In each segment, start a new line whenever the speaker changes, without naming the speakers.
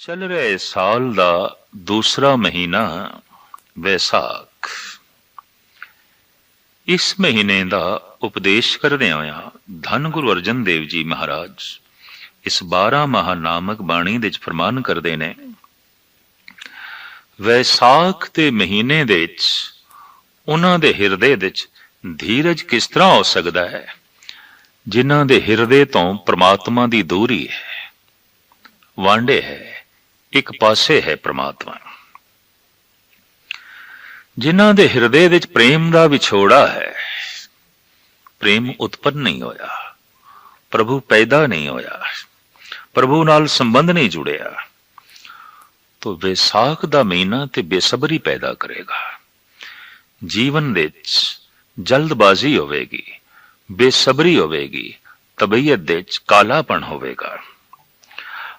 ਚੱਲ ਰਿਹਾ ਸਾਲ ਦਾ ਦੂਸਰਾ ਮਹੀਨਾ ਵੈਸਾਖ। ਇਸ ਮਹੀਨੇ ਦਾ ਉਪਦੇਸ਼ ਕਰਦੇ ਹੋਇਆ ਧੰਨ ਗੁਰੂ ਅਰਜਨ ਦੇਵ ਜੀ ਮਹਾਰਾਜ ਇਸ 12 ਮਹਾ ਨਾਮਕ ਬਾਣੀ ਦੇ ਵਿੱਚ ਫਰਮਾਨ ਕਰਦੇ ਨੇ, ਵੈਸਾਖ ਦੇ ਮਹੀਨੇ ਦੇ ਵਿੱਚ ਉਹਨਾਂ ਦੇ ਹਿਰਦੇ ਵਿੱਚ ਧੀਰਜ ਕਿਸ ਤਰ੍ਹਾਂ ਹੋ ਸਕਦਾ ਹੈ? ਜਿਨ੍ਹਾਂ ਦੇ ਹਿਰਦੇ ਤੋਂ ਪ੍ਰਮਾਤਮਾ ਦੀ ਦੂਰੀ ਹੈ ਵਾਂਡੇ ਹੈ। ਇੱਕ ਪਾਸੇ ਹੈ ਪ੍ਰਮਾਤਮਾ। ਜਿਨ੍ਹਾਂ ਦੇ ਹਿਰਦੇ ਵਿੱਚ ਪ੍ਰੇਮ ਦਾ ਵਿਛੋੜਾ ਹੈ, ਪ੍ਰੇਮ ਉਤਪੰਨ ਨਹੀਂ ਹੋਇਆ, ਪ੍ਰਭੂ ਪੈਦਾ ਨਹੀਂ ਹੋਇਆ, ਪ੍ਰਭੂ ਨਾਲ ਸੰਬੰਧ ਨਹੀਂ ਜੁੜਿਆ, ਤੋ ਵਿਸਾਖ ਦਾ ਮਹੀਨਾ ਤੇ ਬੇਸਬਰੀ ਪੈਦਾ ਕਰੇਗਾ। ਜੀਵਨ ਵਿੱਚ ਜਲਦਬਾਜ਼ੀ ਹੋਵੇਗੀ, ਬੇਸਬਰੀ ਹੋਵੇਗੀ, ਤਬੀਅਤ ਦੇ ਵਿੱਚ ਕਾਲਾਪਣ ਹੋਵੇਗਾ।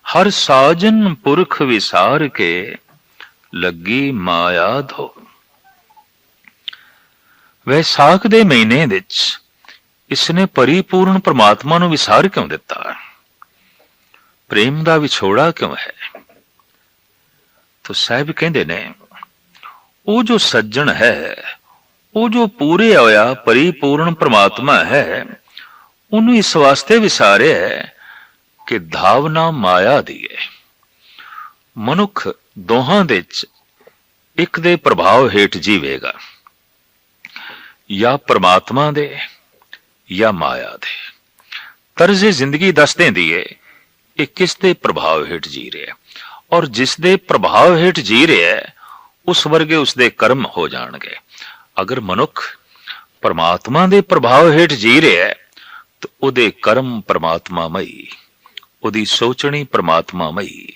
ਹਰ ਸਾਜਨ ਪੁਰਖ ਵਿਸਾਰ ਕੇ ਲੱਗੀ ਮਾਇਆ ਧੋ। ਵੈਸਾਖ ਦੇ ਮਹੀਨੇ ਵਿੱਚ ਇਸਨੇ ਪਰਿਪੂਰਨ ਪ੍ਰਮਾਤਮਾ ਨੂੰ ਵਿਸਾਰ ਕਿਉਂ ਦਿੱਤਾ? ਪ੍ਰੇਮ ਦਾ ਵਿਛੋੜਾ ਕਿਉਂ ਹੈ? ਤੋ ਸਾਹਿਬ ਕਹਿੰਦੇ ਨੇ, ਉਹ ਜੋ ਸੱਜਣ ਹੈ, ਉਹ ਜੋ ਪੂਰੇ ਹੋਇਆ ਪਰਿਪੂਰਨ ਪ੍ਰਮਾਤਮਾ ਹੈ, ਉਹਨੂੰ ਇਸ ਵਾਸਤੇ ਵਿਸਾਰਿਆ ਹੈ ਕਿ ਧਾਵਨਾ ਮਾਇਆ ਦੀ ਹੈ ਮਨੁੱਖ ਦੋਹਾਂ ਦੇ ਵਿੱਚ ਇੱਕ ਦੇ ਪ੍ਰਭਾਵ ਹੇਠ ਜੀਵੇਗਾ। ਜਾਂ ਪਰਮਾਤਮਾ ਦੇ ਜਾਂ ਮਾਇਆ ਦੇ। ਤਰਜ਼ ਜ਼ਿੰਦਗੀ ਦੱਸ ਦਿੰਦੀ ਹੈ ਇਹ ਕਿਸ ਦੇ ਪ੍ਰਭਾਵ ਹੇਠ ਜੀ ਰਿਹਾ ਔਰ ਜਿਸ ਦੇ ਪ੍ਰਭਾਵ ਹੇਠ ਜੀ ਰਿਹਾ ਉਸ ਵਰਗੇ ਉਸ ਦੇ ਕਰਮ ਹੋ ਜਾਣਗੇ। ਅਗਰ ਮਨੁੱਖ ਪਰਮਾਤਮਾ ਦੇ ਪ੍ਰਭਾਵ ਹੇਠ ਜੀ ਰਿਹਾ ਤਾਂ ਉਹਦੇ ਕਰਮ ਪਰਮਾਤਮਾਮਈ ਉਹਦੀ ਸੋਚਣੀ ਪਰਮਾਤਮਾਮਈ।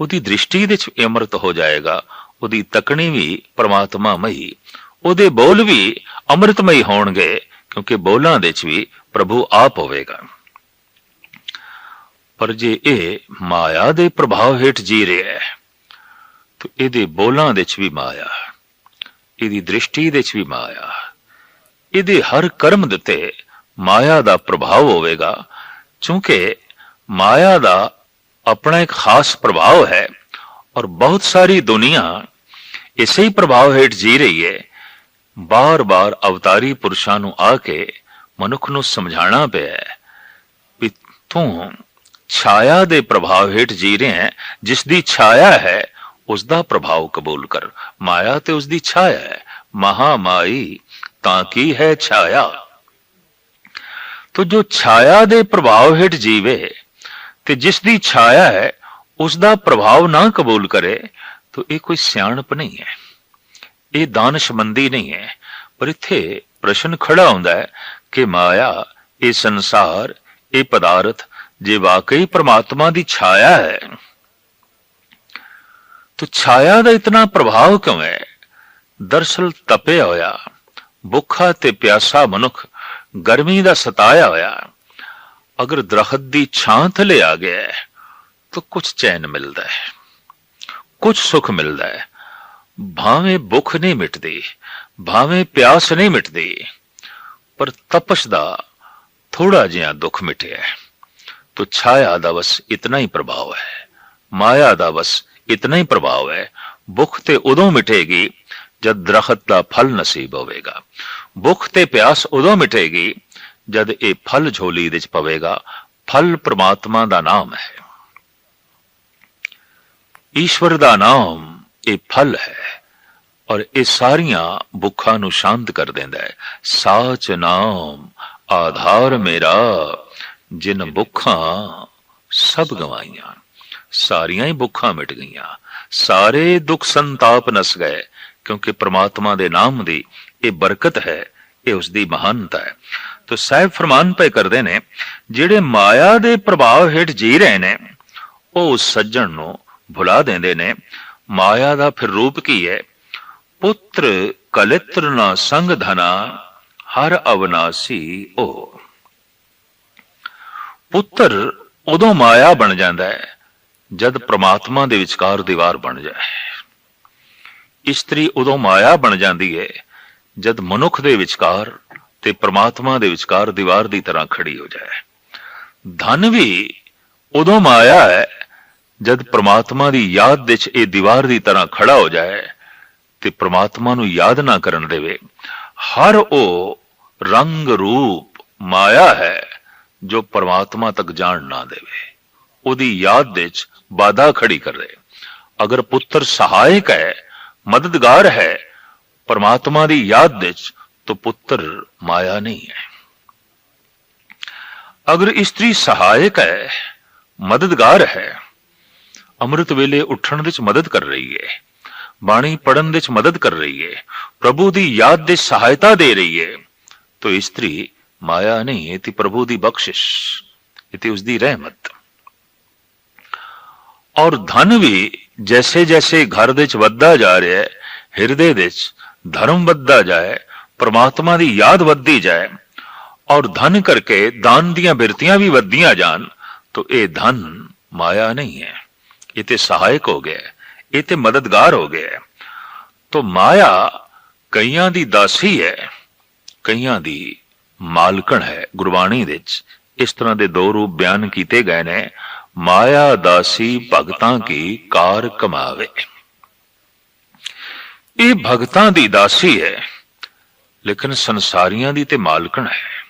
ਉਹਦੀ ਦ੍ਰਿਸ਼ਟੀ ਦੇ ਵਿੱਚ ਅਮਰਤ ਹੋ ਜਾਏਗਾ, ਉਹਦੀ ਤਕਣੀ ਵੀ ਪਰਮਾਤਮਾਮਈ। ਉਹਦੇ ਬੋਲ ਵੀ ਅੰਮ੍ਰਿਤਮਈ ਹੋਣਗੇ, ਕਿਉਂਕਿ ਬੋਲਾਂ ਦੇ ਵਿੱਚ ਵੀ ਪ੍ਰਭੂ ਆਪ ਹੋਵੇਗਾ। ਪਰ ਜੇ ਇਹ ਮਾਇਆ ਦੇ ਪ੍ਰਭਾਵ ਹੇਠ ਜੀ ਰਿਹਾ ਹੈ, ਤਾਂ ਇਹਦੇ ਬੋਲਾਂ ਦੇ ਵਿੱਚ ਵੀ ਮਾਇਆ, ਇਹਦੀ ਦ੍ਰਿਸ਼ਟੀ ਦੇ ਵਿੱਚ ਵੀ ਮਾਇਆ, ਇਹਦੇ ਹਰ ਕਰਮ ਦਿੱਤੇ ਮਾਇਆ ਦਾ ਪ੍ਰਭਾਵ ਹੋਵੇਗਾ, ਕਿਉਂਕਿ ਮਾਇਆ ਦਾ ਆਪਣਾ ਇੱਕ ਖਾਸ ਪ੍ਰਭਾਵ ਹੈ ਔਰ ਬਹੁਤ ਸਾਰੀ ਦੁਨੀਆ ਇਸੇ ਹੀ ਪ੍ਰਭਾਵ ਹੇਠ ਜੀ ਰਹੀ ਹੈ। ਬਾਰ-ਬਾਰ ਅਵਤਾਰੀ ਪੁਰਸ਼ਾਂ ਨੂੰ ਆ ਕੇ ਮਨੁੱਖ ਨੂੰ ਸਮਝਾਣਾ ਪਿਆ ਵੀ ਤੂੰ ਛਾਇਆ ਦੇ ਪ੍ਰਭਾਵ ਹੇਠ ਜੀ ਰਿਹਾ ਹੈ। ਜਿਸ ਦੀ ਛਾਇਆ ਹੈ, ਉਸ ਦਾ ਪ੍ਰਭਾਵ ਕਬੂਲ ਕਰ। ਮਾਇਆ ਤੇ ਉਸ ਦੀ ਛਾਇਆ ਹੈ। ਮਹਾਮਾਈ, ਤਾਂ ਕੀ ਹੈ ਛਾਇਆ? ਤੋ ਜੋ ਛਾਇਆ ਦੇ ਪ੍ਰਭਾਵ ਹੇਠ ਜੀਵੇ ਤੇ ਜਿਸ ਦੀ ਛਾਇਆ ਹੈ, ਉਸ ਦਾ ਪ੍ਰਭਾਵ ਨਾ ਕਬੂਲ ਕਰੇ, ਤਾਂ ਇਹ ਕੋਈ ਸਿਆਣਪ ਨਹੀਂ ਹੈ। ਇਹ ਦਾਨਸ਼ਮੰਦੀ ਨਹੀਂ ਹੈ, ਪਰ ਇੱਥੇ ਪ੍ਰਸ਼ਨ ਖੜਾ ਹੁੰਦਾ ਹੈ ਕਿ ਮਾਇਆ, ਇਹ ਸੰਸਾਰ, ਇਹ ਪਦਾਰਥ, ਜੇ ਵਾਕਈ ਪ੍ਰਮਾਤਮਾ ਦੀ ਛਾਇਆ ਹੈ, ਤੋ ਛਾਇਆ ਦਾ ਇਤਨਾ ਪ੍ਰਭਾਵ ਕਿਉਂ ਹੈ? ਦਰਸਲ ਤਪਿਆ ਹੋਇਆ, ਭੁੱਖਾ ਤੇ ਪਿਆਸਾ ਮਨੁੱਖ ਗਰਮੀ ਦਾ ਸਤਾਇਆ ਹੋਇਆ। ਅਗਰ ਦਰਖਤ ਦੀ ਛਾਂ ਥਲੇ ਆ ਗਿਆ ਤਾਂ ਕੁਝ ਚੈਨ ਮਿਲਦਾ ਹੈ ਕੁਝ ਸੁਖ ਮਿਲਦਾ ਹੈ। ਭਾਵੇਂ ਭੁੱਖ ਨਹੀਂ ਮਿਟਦੀ, ਭਾਵੇਂ ਪਿਆਸ ਨਹੀਂ ਮਿਟਦੀ, ਪਰ ਤਪਸ਼ ਦਾ ਥੋੜਾ ਜਿਹਾ ਦੁੱਖ ਮਿਟਿਆ ਤੋ ਛਾਇਆ ਦਾ ਬਸ ਇਤਨਾ ਹੀ ਪ੍ਰਭਾਵ ਹੈ, ਮਾਇਆ ਦਾ ਬਸ ਇਤਨਾ ਹੀ ਪ੍ਰਭਾਵ ਹੈ। ਭੁੱਖ ਤੇ ਉਦੋਂ ਮਿਟੇਗੀ ਜਦ ਦਰਖਤ ਦਾ ਫਲ ਨਸੀਬ ਹੋਵੇਗਾ। ਭੁੱਖ ਤੇ ਪਿਆਸ ਉਦੋਂ ਮਿਟੇਗੀ ਜਦ ਇਹ ਫਲ ਝੋਲੀ ਵਿੱਚ ਪਵੇਗਾ, ਫਲ ਪ੍ਰਮਾਤਮਾ ਦਾ ਨਾਮ ਹੈ। ਈਸ਼ਵਰ ਦਾ ਨਾਮ ਇਹ ਫਲ ਹੈ ਔਰ ਇਹ ਸਾਰੀਆਂ ਭੁੱਖਾਂ ਨੂੰ ਸ਼ਾਂਤ ਕਰ ਦਿੰਦਾ ਹੈ। ਸਾਚ ਨਾਮ, ਆਧਾਰ ਮੇਰਾ, ਜਿਨ ਭੁੱਖਾਂ ਸਭ ਗਵਾਈਆਂ। ਸਾਰੀਆਂ ਹੀ ਭੁੱਖਾਂ ਮਿਟ ਗਈਆਂ। ਸਾਰੇ ਦੁੱਖ ਸੰਤਾਪ ਨਸ ਗਏ, ਕਿਉਂਕਿ ਪ੍ਰਮਾਤਮਾ ਦੇ ਨਾਮ ਦੀ ਇਹ ਬਰਕਤ ਹੈ, ਇਹ ਉਸ ਦੀ ਮਹਾਨਤਾ ਹੈ। ਤੋ ਸਾਹਿਬ ਫਰਮਾਨ ਪਏ ਕਰਦੇ ਨੇ, ਜਿਹੜੇ ਮਾਇਆ ਦੇ ਪ੍ਰਭਾਵ ਹੇਠ ਜੀ ਰਹੇ ਨੇ, ਉਹ ਸੱਜਣ ਨੂੰ ਭੁਲਾ ਦਿੰਦੇ ਨੇ। ਮਾਇਆ ਦਾ ਫਿਰ ਰੂਪ ਕੀ ਹੈ? ਪੁੱਤਰ ਕਲਿਤਰ ਨਾ ਸੰਗ ਧਨਾ, ਹਰ ਅਵਨਾਸੀ ਉਹ ਪੁੱਤਰ ਉਦੋਂ ਮਾਇਆ ਬਣ ਜਾਂਦਾ ਹੈ, ਜਦ ਪ੍ਰਮਾਤਮਾ ਦੇ ਵਿਚਕਾਰ ਦੀਵਾਰ ਬਣ ਜਾਏ। ਇਸਤਰੀ ਉਦੋਂ ਮਾਇਆ ਬਣ ਜਾਂਦੀ ਹੈ, ਜਦ ਮਨੁੱਖ ਦੇ ਵਿਚਕਾਰ ਤੇ ਪ੍ਰਮਾਤਮਾ ਦੇ ਵਿਚਕਾਰ ਦੀਵਾਰ ਦੀ ਤਰ੍ਹਾਂ ਖੜੀ ਹੋ ਜਾਏ। ਧਨ ਵੀ ਉਦੋਂ ਮਾਇਆ ਹੈ ਜਦ ਪ੍ਰਮਾਤਮਾ ਦੀ ਯਾਦ ਵਿੱਚ ਇਹ ਦੀਵਾਰ ਦੀ ਤਰ੍ਹਾਂ ਖੜਾ ਹੋ ਜਾਏ ਤੇ ਪ੍ਰਮਾਤਮਾ ਨੂੰ ਯਾਦ ਨਾ ਕਰਨ ਦੇਵੇ। ਹਰ ਉਹ ਰੰਗ ਰੂਪ ਮਾਇਆ ਹੈ ਜੋ ਪਰਮਾਤਮਾ ਤੱਕ ਜਾਣ ਨਾ ਦੇਵੇ। ਉਹਦੀ ਯਾਦ ਵਿੱਚ ਬਾਧਾ ਖੜੀ ਕਰੇ। ਅਗਰ ਪੁੱਤਰ ਸਹਾਇਕ ਹੈ, ਮਦਦਗਾਰ ਹੈ, ਪਰਮਾਤਮਾ ਦੀ ਯਾਦ ਵਿੱਚ तो ਪੁੱਤਰ ਮਾਇਆ ਨਹੀਂ ਹੈ ਅਗਰ ਇਸਤਰੀ ਸਹਾਇਕ ਹੈ ਮਦਦਗਾਰ ਹੈ ਅੰਮ੍ਰਿਤ ਵੇਲੇ ਉੱਠਣ ਵਿੱਚ ਮਦਦ ਕਰ ਰਹੀ ਹੈ ਬਾਣੀ ਪੜਨ ਵਿੱਚ ਮਦਦ ਕਰ ਰਹੀ ਹੈ ਪ੍ਰਭੂ ਦੀ ਯਾਦ ਦੇ ਸਹਾਇਤਾ ਦੇ ਰਹੀ ਹੈ ਤੋ ਇਸਤਰੀ ਮਾਇਆ ਨਹੀਂ ਹੈ ਤੇ ਪ੍ਰਭੂ ਦੀ ਬਖਸ਼ਿਸ਼ ਇਹ ਤੇ ਉਸ ਦੀ ਰਹਿਮਤ ਔਰ ਧਨ ਵੀ ਜੈਸੇ ਜੈਸੇ ਘਰ ਦੇ ਵਿੱਚ ਵੱਧਦਾ ਜਾ ਰਿਹਾ ਹੈ ਹਿਰਦੇ ਦੇ ਵਿੱਚ ਧਰਮ ਵੱਧਦਾ ਜਾਏ ਪ੍ਰਮਾਤਮਾ ਦੀ ਯਾਦ ਵੱਧਦੀ ਜਾਏ ਔਰ ਧਨ ਕਰਕੇ ਦਾਨ ਦੀਆਂ ਬਿਰਤੀਆਂ ਵੀ ਵੱਧਦੀਆਂ ਜਾਣ, ਤਾਂ ਇਹ ਧਨ ਮਾਇਆ ਨਹੀਂ ਹੈ। ਇਹ ਤੇ ਸਹਾਇਕ ਹੋ ਗਿਆ ਇਹ ਤੇ ਮਦਦਗਾਰ ਹੋ ਗਿਆ ਤਾਂ ਮਾਇਆ ਕਈਆਂ ਦੀ ਦਾਸੀ ਹੈ, ਕਈਆਂ ਦੀ ਮਾਲਕਣ ਹੈ। ਗੁਰਬਾਣੀ ਵਿੱਚ ਇਸ ਤਰ੍ਹਾਂ ਦੇ ਦੋ ਰੂਪ ਬਿਆਨ ਕੀਤੇ ਗਏ ਨੇ, ਮਾਇਆ ਦਾਸੀ ਭਗਤਾਂ ਕੀ ਕਾਰ ਕਮਾਵੇ। ਇਹ ਭਗਤਾਂ ਦੀ ਦਾਸੀ ਹੈ। ਲੇਕਿਨ ਸੰਸਾਰੀਆਂ ਦੀ ਤੇ ਮਾਲਕਣ ਹੈ।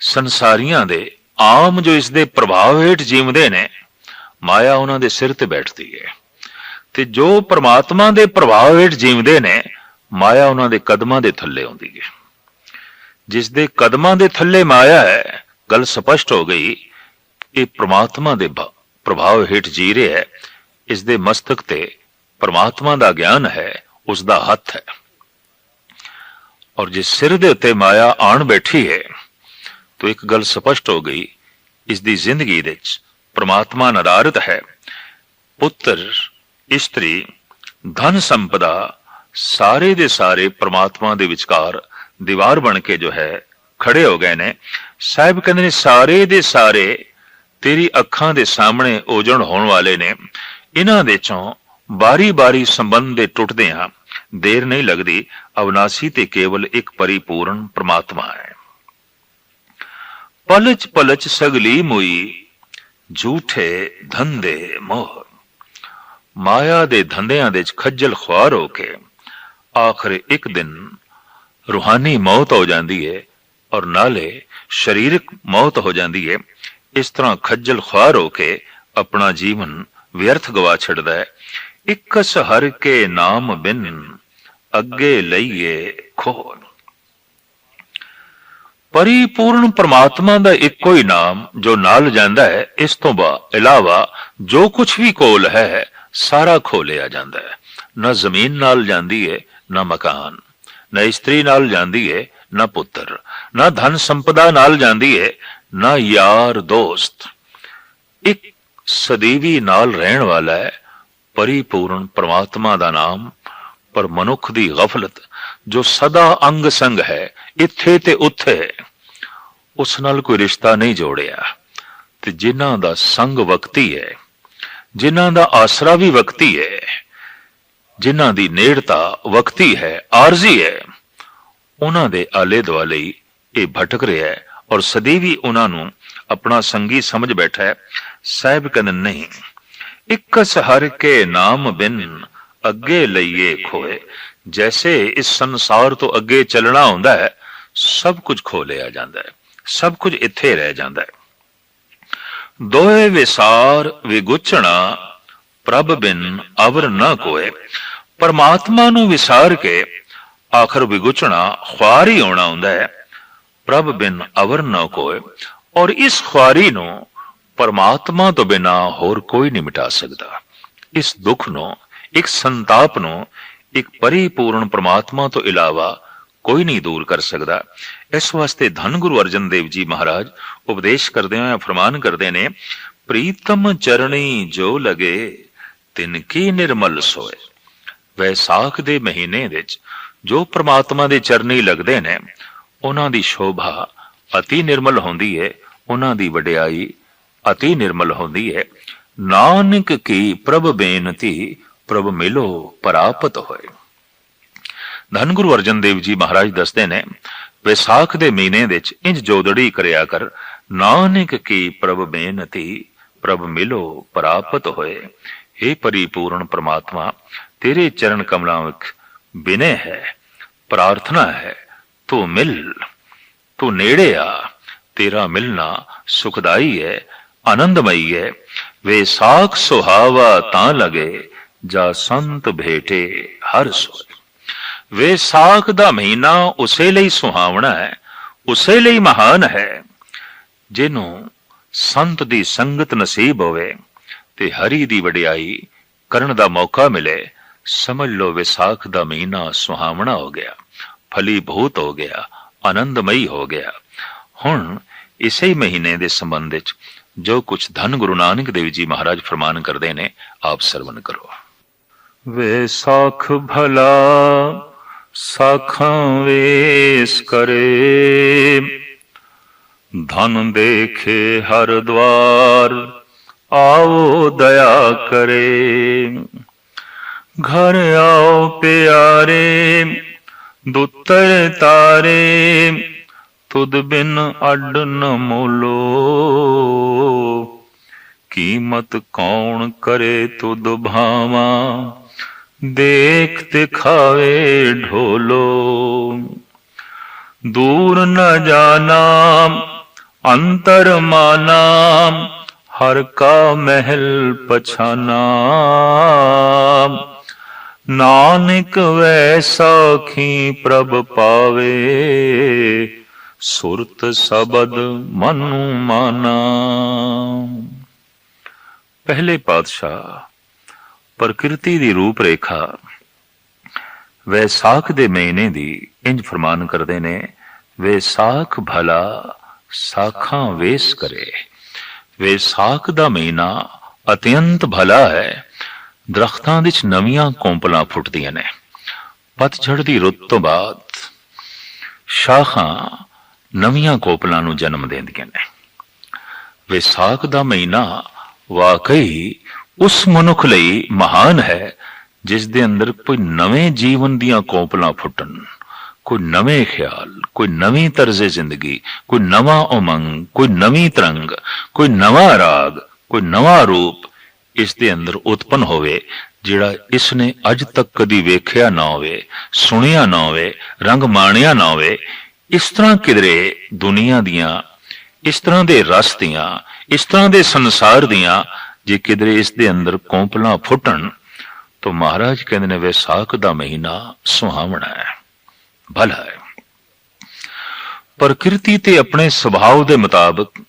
ਸੰਸਾਰੀਆਂ ਦੇ ਆਮ ਜੋ ਇਸ ਦੇ ਪ੍ਰਭਾਵ ਹੇਠ ਜੀਵਦੇ ਨੇ, ਮਾਇਆ ਉਹਨਾਂ ਦੇ ਸਿਰ ਤੇ ਬੈਠਦੀ ਹੈ। ਤੇ ਜੋ ਪ੍ਰਮਾਤਮਾ ਦੇ ਪ੍ਰਭਾਵ ਹੇਠ ਜੀਵਦੇ ਨੇ, ਮਾਇਆ ਉਹਨਾਂ ਦੇ ਕਦਮਾਂ ਦੇ ਥੱਲੇ ਆਉਂਦੀ ਹੈ। ਜਿਸ ਦੇ ਕਦਮਾਂ ਦੇ ਥੱਲੇ ਮਾਇਆ ਹੈ, ਗੱਲ ਸਪਸ਼ਟ ਹੋ ਗਈ ਇਹ ਪ੍ਰਮਾਤਮਾ ਦੇ ਪ੍ਰਭਾਵ ਹੇਠ ਜੀ ਰਿਹਾ ਹੈ। ਇਸ ਦੇ ਮਸਤਕ ਤੇ ਪਰਮਾਤਮਾ ਦਾ ਗਿਆਨ ਹੈ, ਉਸ ਦਾ ਹੱਥ ਹੈ। ਔਰ ਜੇ ਸਿਰ ਦੇ ਉੱਤੇ ਮਾਇਆ ਆਣ ਬੈਠੀ ਹੈ, ਤਾਂ ਇੱਕ ਗੱਲ ਸਪਸ਼ਟ ਹੋ ਗਈ, ਇਸ ਦੀ ਜ਼ਿੰਦਗੀ ਵਿੱਚ ਪ੍ਰਮਾਤਮਾ ਨਦਾਰਤ ਹੈ। ਪੁੱਤਰ, ਇਸਤਰੀ, ਧਨ ਸੰਪਦਾ, ਸਾਰੇ ਦੇ ਸਾਰੇ ਪ੍ਰਮਾਤਮਾ ਦੇ ਵਿਚਕਾਰ ਦੀਵਾਰ ਬਣ ਕੇ ਜੋ ਹੈ, ਖੜੇ ਹੋ ਗਏ ਨੇ। ਸਾਹਿਬ ਕਹਿੰਦੇ ਨੇ, ਸਾਰੇ ਦੇ ਸਾਰੇ ਤੇਰੀ ਅੱਖਾਂ ਦੇ ਸਾਹਮਣੇ ਉਜੜ ਹੋਣ ਵਾਲੇ ਨੇ। ਇਹਨਾਂ ਦੇ ਚੋਂ ਬਾਰੀ-ਬਾਰੀ ਸੰਬੰਧ ਦੇ ਟੁੱਟਦੇ ਆ ਦੇਰ ਨਹੀਂ ਲੱਗਦੀ, ਅਵਨਾਸੀ ਤੇ ਕੇਵਲ ਇੱਕ ਪਰਿਪੂਰਨ ਪ੍ਰਮਾਤਮਾ ਹੈ। ਪਲਚ ਪਲਚ ਸਗਲੀ ਮੋਈ, ਝੂਠੇ ਧੰਦੇ ਮੋਹ। ਮਾਇਆ ਦੇ ਧੰਦਿਆਂ ਦੇ ਖੱਜਲ ਖੁਆਰ ਹੋ ਕੇ ਆਖਰ ਇੱਕ ਦਿਨ ਰੂਹਾਨੀ ਮੌਤ ਹੋ ਜਾਂਦੀ ਹੈ ਔਰ ਨਾਲੇ ਸਰੀਰਕ ਮੌਤ ਹੋ ਜਾਂਦੀ ਹੈ ਇਸ ਤਰ੍ਹਾਂ ਖੱਜਲ ਖੁਆਰ ਹੋ ਕੇ ਆਪਣਾ ਜੀਵਨ ਵਿਅਰਥ ਗਵਾ ਛੱਡਦਾ ਹੈ। ਇਕਸ ਹਰ ਕੇ ਨਾਮ ਬਿਨ ਅੱਗੇ ਲਈਏ ਖੋਲ। ਪਰਿਪੂਰਨ ਪ੍ਰਮਾਤਮਾ ਦਾ ਇੱਕੋ ਹੀ ਨਾਮ ਜੋ ਨਾਲ ਜਾਂਦਾ ਹੈ, ਇਸ ਤੋਂ ਬਾ, ਇਲਾਵਾ ਜੋ ਕੁਝ ਵੀ ਕੋਲ ਹੈ, ਸਾਰਾ ਖੋਲਿਆ ਜਾਂਦਾ ਹੈ। ਨਾ ਜ਼ਮੀਨ ਨਾਲ ਜਾਂਦੀ ਹੈ ਨਾ ਮਕਾਨ। ਨਾ ਇਸਤਰੀ ਨਾਲ ਜਾਂਦੀ ਹੈ ਨਾ ਪੁੱਤਰ। ਨਾ ਧਨ ਸੰਪਦਾ ਨਾਲ ਜਾਂਦੀ ਹੈ ਨਾ ਯਾਰ ਦੋਸਤ। ਇੱਕ ਸਦੀਵੀ ਨਾਲ ਰਹਿਣ ਵਾਲਾ ਹੈ, ਪਰਿਪੂਰਨ ਪ੍ਰਮਾਤਮਾ ਦਾ ਨਾਮ ਪਰ ਮਨੁੱਖ ਦੀ ਗਫਲਤ, ਜੋ ਸਦਾ ਅੰਗ ਸੰਗ ਹੈ, ਇੱਥੇ ਤੇ ਉੱਥੇ, ਉਸ ਨਾਲ ਕੋਈ ਰਿਸ਼ਤਾ ਨਹੀਂ ਜੋੜਿਆ। ਤੇ ਜਿਨ੍ਹਾਂ ਦਾ ਸੰਗ ਵਕਤੀ ਹੈ, ਜਿਨ੍ਹਾਂ ਦਾ ਆਸਰਾ ਵੀ ਵਕਤੀ ਹੈ, ਜਿਨ੍ਹਾਂ ਦੀ ਨੇੜਤਾ ਵਕਤੀ ਹੈ, ਆਰਜ਼ੀ ਹੈ, ਉਹਨਾਂ ਦੇ ਆਲੇ ਦੁਆਲੇ ਇਹ ਭਟਕ ਰਿਹਾ ਹੈ ਔਰ ਸਦੀਵੀ ਉਹਨਾਂ ਨੂੰ ਆਪਣਾ ਸੰਗੀ ਸਮਝ ਬੈਠਾ ਹੈ, ਸਾਹਿਬ ਕਹਿੰਦੇ ਨਹੀਂ ਇਕਸ ਹਰ ਕੇ ਨਾਮ ਬਿਨ ਅੱਗੇ ਲਈਏ ਖੋਏ। ਜੈਸੇ ਇਸ ਸੰਸਾਰ ਤੋਂ ਅੱਗੇ ਚੱਲਣਾ ਹੁੰਦਾ ਹੈ, ਸਭ ਕੁਝ ਖੋ ਲਿਆ ਜਾਂਦਾ ਹੈ, ਸਭ ਕੁਝ ਇੱਥੇ ਰਹਿ ਜਾਂਦਾ ਹੈ। ਦੋਏ ਵਿਸਾਰ ਵਿਗੁਚਣਾ ਪ੍ਰਭ ਬਿਨ ਅਵਰ ਨਾ ਕੋਏ। ਪਰਮਾਤਮਾ ਨੂੰ ਵਿਸਾਰ ਕੇ ਆਖਰ ਵਿਗੁਚਣਾ ਖੁਆਰੀ ਹੋਣਾ ਹੁੰਦਾ ਹੈ, ਪ੍ਰਭ ਬਿਨ ਅਵਰ ਨਾ ਕੋਏ। ਔਰ ਇਸ ਖੁਆਰੀ ਨੂੰ ਪਰਮਾਤਮਾ ਤੋਂ ਬਿਨਾ ਹੋਰ ਕੋਈ ਨਹੀਂ ਮਿਟਾ ਸਕਦਾ। ਇਸ ਦੁੱਖ ਨੂੰ ਇੱਕ ਸੰਤਾਪ ਨੂੰ ਇੱਕ ਪਰਿਪੂਰਨ ਪਰਮਾਤਮਾ ਤੋਂ ਇਲਾਵਾ ਕੋਈ ਨਹੀਂ ਦੂਰ ਕਰ ਸਕਦਾ। ਇਸ ਵਾਸਤੇ ਧੰਨ ਗੁਰੂ ਅਰਜਨ ਦੇਵ ਜੀ ਮਹਾਰਾਜ ਉਪਦੇਸ਼ ਕਰਦੇ ਹੋਏ ਫਰਮਾਨ ਕਰਦੇ ਨੇ, ਪ੍ਰੀਤਮ ਚਰਣੀ ਜੋ ਲਗੇ, ਤਿਨ ਕੀ ਨਿਰਮਲ ਸੋਏ। ਵੈਸਾਖ ਦੇ ਮਹੀਨੇ ਵਿੱਚ ਜੋ ਪ੍ਰਮਾਤਮਾ ਦੇ ਚਰਨੀ ਲੱਗਦੇ ਨੇ, ਉਹਨਾਂ ਦੀ ਸ਼ੋਭਾ ਅਤੀ ਨਿਰਮਲ ਹੁੰਦੀ ਹੈ ਉਹਨਾਂ ਦੀ ਵਡਿਆਈ ਅਤੀ ਨਿਰਮਲ ਹੁੰਦੀ ਹੈ ਨਾਨਕ ਕੀ ਪ੍ਰਭ ਬੇਨਤੀ ਪ੍ਰਭ ਮਿਲੋ ਪ੍ਰਾਪਤ ਹੋਏ। ਧੰਨ ਗੁਰੂ ਅਰਜਨ ਦੇਵ ਜੀ ਮਹਾਰਾਜ ਦੱਸਦੇ ਨੇ, ਵਿਸਾਖ ਦੇ ਮਹੀਨੇ ਵਿੱਚ ਇੰਜ ਜੋਦੜੀ ਕਰਿਆ ਕਰ, ਨਾਨਕ ਕੀ ਪ੍ਰਭ ਬੇਨਤੀ, ਪ੍ਰਭ ਮਿਲੋ ਪ੍ਰਾਪਤ ਹੋਏ। हे ਪਰਿਪੂਰਨ ਪ੍ਰਮਾਤਮਾ, ਤੇਰੇ ਚਰਨ ਕਮਲਾਂ ਵਿੱਚ ਬਿਨੇ ਹੈ, ਪ੍ਰਾਰਥਨਾ ਹੈ, ਤੂੰ ਮਿਲ। ਤੂੰ ਨੇੜੇ ਆ, ਤੇਰਾ ਮਿਲਣਾ ਸੁਖਦਾਈ ਹੈ, ਆਨੰਦਮਈ ਹੈ। ਵੇ ਸਾਖ ਸੁਹਾਵਾ ਤਾਂ ਲਗੇ ਜਾ ਸੰਤ ਭੇਟੇ ਹਰ ਸੋਏ। ਵੇ ਸਾਖ ਦਾ ਮਹੀਨਾ ਉਸੇ ਲਈ ਸੁਹਾਵਣਾ ਹੈ, ਉਸੇ ਲਈ ਮਹਾਨ ਹੈ, ਜਿਹਨੂੰ ਸੰਤ ਦੀ ਸੰਗਤ ਨਸੀਬ ਹੋਵੇ ਤੇ ਹਰੀ ਦੀ ਵਡਿਆਈ ਕਰਨ ਦਾ ਮੌਕਾ ਮਿਲੇ, ਸਮਝ ਲੋ ਵਿਸਾਖ ਦਾ ਮਹੀਨਾ ਸੁਹਾਵਣਾ ਹੋ ਗਿਆ ਫਲੀ ਬਹੁਤ ਹੋ ਗਿਆ, ਆਨੰਦਮਈ ਹੋ ਗਿਆ। ਹੁਣ ਇਸੇ ਮਹੀਨੇ ਦੇ ਸੰਬੰਧ ਵਿੱਚ ਜੋ ਕੁਝ ਧੰਨ ਗੁਰੂ ਨਾਨਕ ਦੇਵ ਜੀ ਮਹਾਰਾਜ ਫਰਮਾਨ ਕਰਦੇ ਨੇ, ਆਪ ਸਰਵਨ ਕਰੋ। ਵੇ ਵੇਸਾਖ ਭਲਾ, ਸਾਖਾਂ ਵੇਸ ਕਰੇ। ਧਨ ਦੇਖੇ ਹਰ ਦਵਾਰ ਆਓ ਦਇਆ ਕਰੇ। ਘਰ ਆਓ ਪਿਆਰੇ, ਦੁੱਤਰ ਤਾਰੇ ਤੁਦ ਬਿਨ ਅੱਡ ਨ ਮੋਲੋ। ਕੀਮਤ ਕੌਣ ਕਰੇ ਤੁਦ ਭਾਵਾ? ਦੇਖ ਦਿਖਾਵੇ ਢੋਲੋ। ਦੂਰ ਨ ਜਾਣਾ, ਅੰਤਰ ਮਾਨਾ ਹਰ ਕਾ ਮਹਿਲ ਪਛਾਨਾ ਨਾਨਕ ਵੈਸਾ ਖੀ ਪ੍ਰਭ ਪਾਵੇ, ਸੁਰਤ ਸ਼ਬਦ ਮਨੁ ਮਾਨਾ। ਪਹਿਲੇ ਪਾਤਸ਼ਾਹ ਪ੍ਰਕਿਰਤੀ ਦੀ ਰੂਪ ਰੇਖਾ ਵੈਸਾਖ ਦੇ ਮਹੀਨੇ ਦੀ ਇੰਜ ਫਰਮਾਨ ਕਰਦੇ ਨੇ ਵੈਸਾਖ ਭਲਾ ਸਾਖਾਂ ਵੇਸ ਕਰੇ। ਵੈਸਾਖ ਦਾ ਮਹੀਨਾ ਅਤਿਅੰਤ ਭਲਾ ਹੈ, ਦਰਖਤਾਂ ਵਿੱਚ ਨਵੀਆਂ ਕੋਂਪਲਾਂ ਫੁੱਟਦੀਆਂ ਨੇ। ਪਤਝੜ ਦੀ ਰੁੱਤ ਤੋਂ ਬਾਅਦ ਸ਼ਾਖਾਂ ਨਵੀਆਂ ਕੋਪਲਾਂ ਨੂੰ ਜਨਮ ਦਿੰਦੀਆਂ ਨੇ। ਵਿਸਾਖ ਦਾ ਮਹੀਨਾ ਵਾਕਈ ਉਸ ਮਨੁੱਖ ਲਈ ਮਹਾਨ ਹੈ, ਜਿਸ ਦੇ ਅੰਦਰ ਕੋਈ ਨਵੇਂ ਜੀਵਨ ਦੀਆਂ ਕੋਪਲਾਂ ਫੁੱਟਣ, ਕੋਈ ਨਵੇਂ ਖਿਆਲ, ਕੋਈ ਨਵੀਂ ਤਰਜ਼ੇ ਜ਼ਿੰਦਗੀ, ਕੋਈ ਨਵਾਂ ਉਮੰਗ, ਕੋਈ ਨਵੀਂ ਤਰੰਗ, ਕੋਈ ਨਵਾਂ ਰਾਗ, ਕੋਈ ਨਵਾਂ ਰੂਪ ਇਸ ਦੇ ਅੰਦਰ ਉਤਪਨ ਹੋਵੇ, ਜਿਹੜਾ ਇਸ ਨੇ ਅੱਜ ਤੱਕ ਕਦੀ ਵੇਖਿਆ ਨਾ ਹੋਵੇ, ਸੁਣਿਆ ਨਾ ਹੋਵੇ, ਰੰਗ ਮਾਣਿਆ ਨਾ ਹੋਵੇ, ਇਸ ਤਰ੍ਹਾਂ ਕਿਦਰੇ ਦੁਨੀਆ ਦੀਆਂ, ਇਸ ਤਰ੍ਹਾਂ ਦੇ ਰਸ ਦੀਆਂ, ਇਸ ਤਰ੍ਹਾਂ ਦੇ ਸੰਸਾਰ ਦੀਆਂ ਜੇ ਕਿਦਰੇ ਇਸ ਦੇ ਅੰਦਰ ਕੋਂਪਲਾਂ ਫੁੱਟਣ, ਤਾਂ ਮਹਾਰਾਜ ਕਹਿੰਦੇ ਨੇ ਵਿਸਾਖ ਦਾ ਮਹੀਨਾ ਸੁਹਾਵਣਾ ਹੈ, ਭਲਾ ਹੈ। ਪ੍ਰਕਿਰਤੀ ਤੇ ਆਪਣੇ ਸੁਭਾਅ ਦੇ ਮੁਤਾਬਕ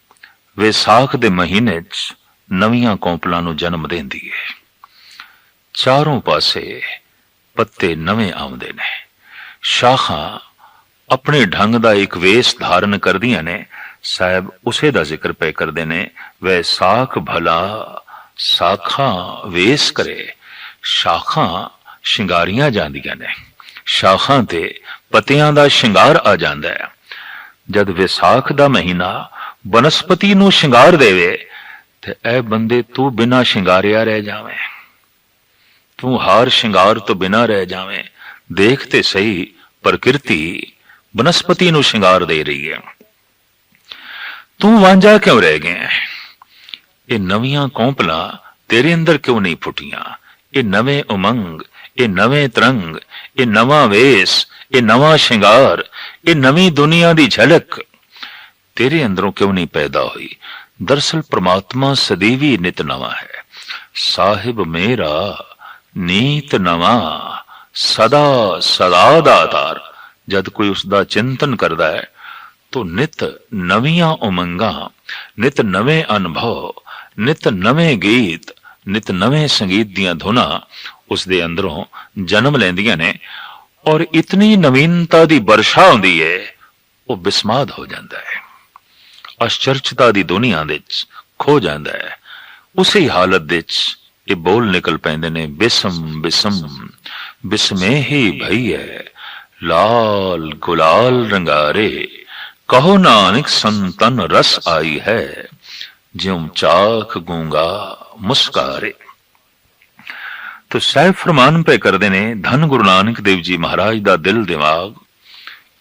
ਵਿਸਾਖ ਦੇ ਮਹੀਨੇ 'ਚ ਨਵੀਆਂ ਕੋਂਪਲਾਂ ਨੂੰ ਜਨਮ ਦਿੰਦੀ ਹੈ ਚਾਰੋਂ ਪਾਸੇ ਪੱਤੇ ਨਵੇਂ ਆਉਂਦੇ ਨੇ। ਸ਼ਾਖਾਂ ਆਪਣੇ ਢੰਗ ਦਾ ਇੱਕ ਵੇਸ ਧਾਰਨ ਕਰਦੀਆਂ ਨੇ। ਸਾਹਿਬ ਉਸੇ ਦਾ ਜ਼ਿਕਰ ਪੈ ਕਰਦੇ ਨੇ ਵੈਸਾਖ ਭਲਾ ਸਾਖਾਂ ਵੇਸ ਕਰੇ। ਸ਼ਾਖਾਂ ਸ਼ਿੰਗਾਰੀਆਂ ਜਾਂਦੀਆਂ ਨੇ। ਸ਼ਾਖਾਂ ਤੇ ਪਤਿਆਂ ਦਾ ਸ਼ਿੰਗਾਰ ਆ ਜਾਂਦਾ ਹੈ। ਜਦ ਵਿਸਾਖ ਦਾ ਮਹੀਨਾ ਬਨਸਪਤੀ ਨੂੰ ਸ਼ਿੰਗਾਰ ਦੇਵੇ, ਤੇ ਇਹ ਬੰਦੇ ਤੂੰ ਬਿਨਾ ਸ਼ਿੰਗਾਰਿਆ ਰਹਿ ਜਾਵੇਂ। ਤੂੰ ਹਾਰ ਸ਼ਿੰਗਾਰ ਤੋਂ ਬਿਨਾ ਰਹਿ ਜਾਵੇਂ। ਦੇਖ ਤੇ ਸਹੀ, ਪ੍ਰਕਿਰਤੀ ਬਨਸਪਤੀ ਨੂੰ ਸ਼ਿੰਗਾਰ ਦੇ ਰਹੀ ਹੈ। ਤੂੰ ਵਾਂਝਾ ਕਿਉਂ ਰਹਿ ਗਿਆ ਇਹ ਨਵੀਆਂ ਕੌਂਪਲਾਂ ਤੇਰੇ ਅੰਦਰ ਕਿਉਂ ਨਹੀਂ ਫੁੱਟੀਆਂ? ਇਹ ਨਵੇਂ ਉਮੰਗ, ਇਹ ਨਵੇਂ ਤਰੰਗ, ਇਹ ਨਵਾਂ ਵੇਸ, ਇਹ ਨਵਾਂ ਸ਼ਿੰਗਾਰ, ਇਹ ਨਵੀਂ ਦੁਨੀਆ ਦੀ ਝਲਕ ਤੇਰੇ ਅੰਦਰੋਂ ਕਿਉਂ ਨਹੀਂ ਪੈਦਾ ਹੋਈ? ਦਰਸਲ ਪ੍ਰਮਾਤਮਾ ਸਦੀਵੀ ਨਿਤ ਨਵਾਂ ਹੈ। ਸਾਹਿਬ ਮੇਰਾ ਨੀਤ ਨਵਾਂ, ਸਦਾ ਸਦਾ ਦਾਤਾਰ ਜਦ ਕੋਈ ਉਸ ਦਾ ਚਿੰਤਨ ਕਰਦਾ ਹੈ, ਤੋ ਨਿਤ ਨਵੀਆਂ ਉਮੰਗਾਂ, ਨਿਤ ਨਵੇਂ ਅਨੁਭਵ ਨਿਤ ਨਵੇਂ ਗੀਤ, ਨਿਤ ਨਵੇਂ ਸੰਗੀਤ ਦੀਆਂ ਧੁਨਾਂ ਉਸ ਦੇ ਅੰਦਰੋਂ ਜਨਮ ਲੈਂਦੀਆਂ ਨੇ ਔਰ ਇਤਨੀ ਨਵੀਨਤਾ ਦੀ ਵਰਸ਼ਾ ਹੁੰਦੀ ਹੈ ਉਹ ਬਿਸਮਾਦ ਹੋ ਜਾਂਦਾ ਹੈ ਅਸ਼ਚਰਚਤਾ ਦੀ ਦੁਨੀਆ ਦੇ ਵਿੱਚ ਖੋ ਜਾਂਦਾ ਹੈ ਉਸੇ ਹਾਲਤ ਦੇ ਵਿੱਚ ਇਹ ਬੋਲ ਨਿਕਲ ਪੈਂਦੇ ਨੇ, ਬਿਸਮ ਬਿਸਮ, ਬਿਸਮੇ ਹੀ ਭਈ ਹੈ ਲਾਲ ਗੁਲਾਲ ਰੰਗਾਰੇ, ਕਹੋ ਨਾਨਕ ਸੰਤਨ ਰਸ ਆਈ ਹੈ। ਜਿਉ ਚਾਖ ਗੂੰਗਾ ਮੁਸਕਾਰੇ। ਤੋ ਸਹਿਬ ਫਰਮਾਨ ਪੇ ਕਰਦੇ ਨੇ ਧੰਨ ਗੁਰੂ ਨਾਨਕ ਦੇਵ ਜੀ ਮਹਾਰਾਜ ਦਾ ਦਿਲ ਦਿਮਾਗ।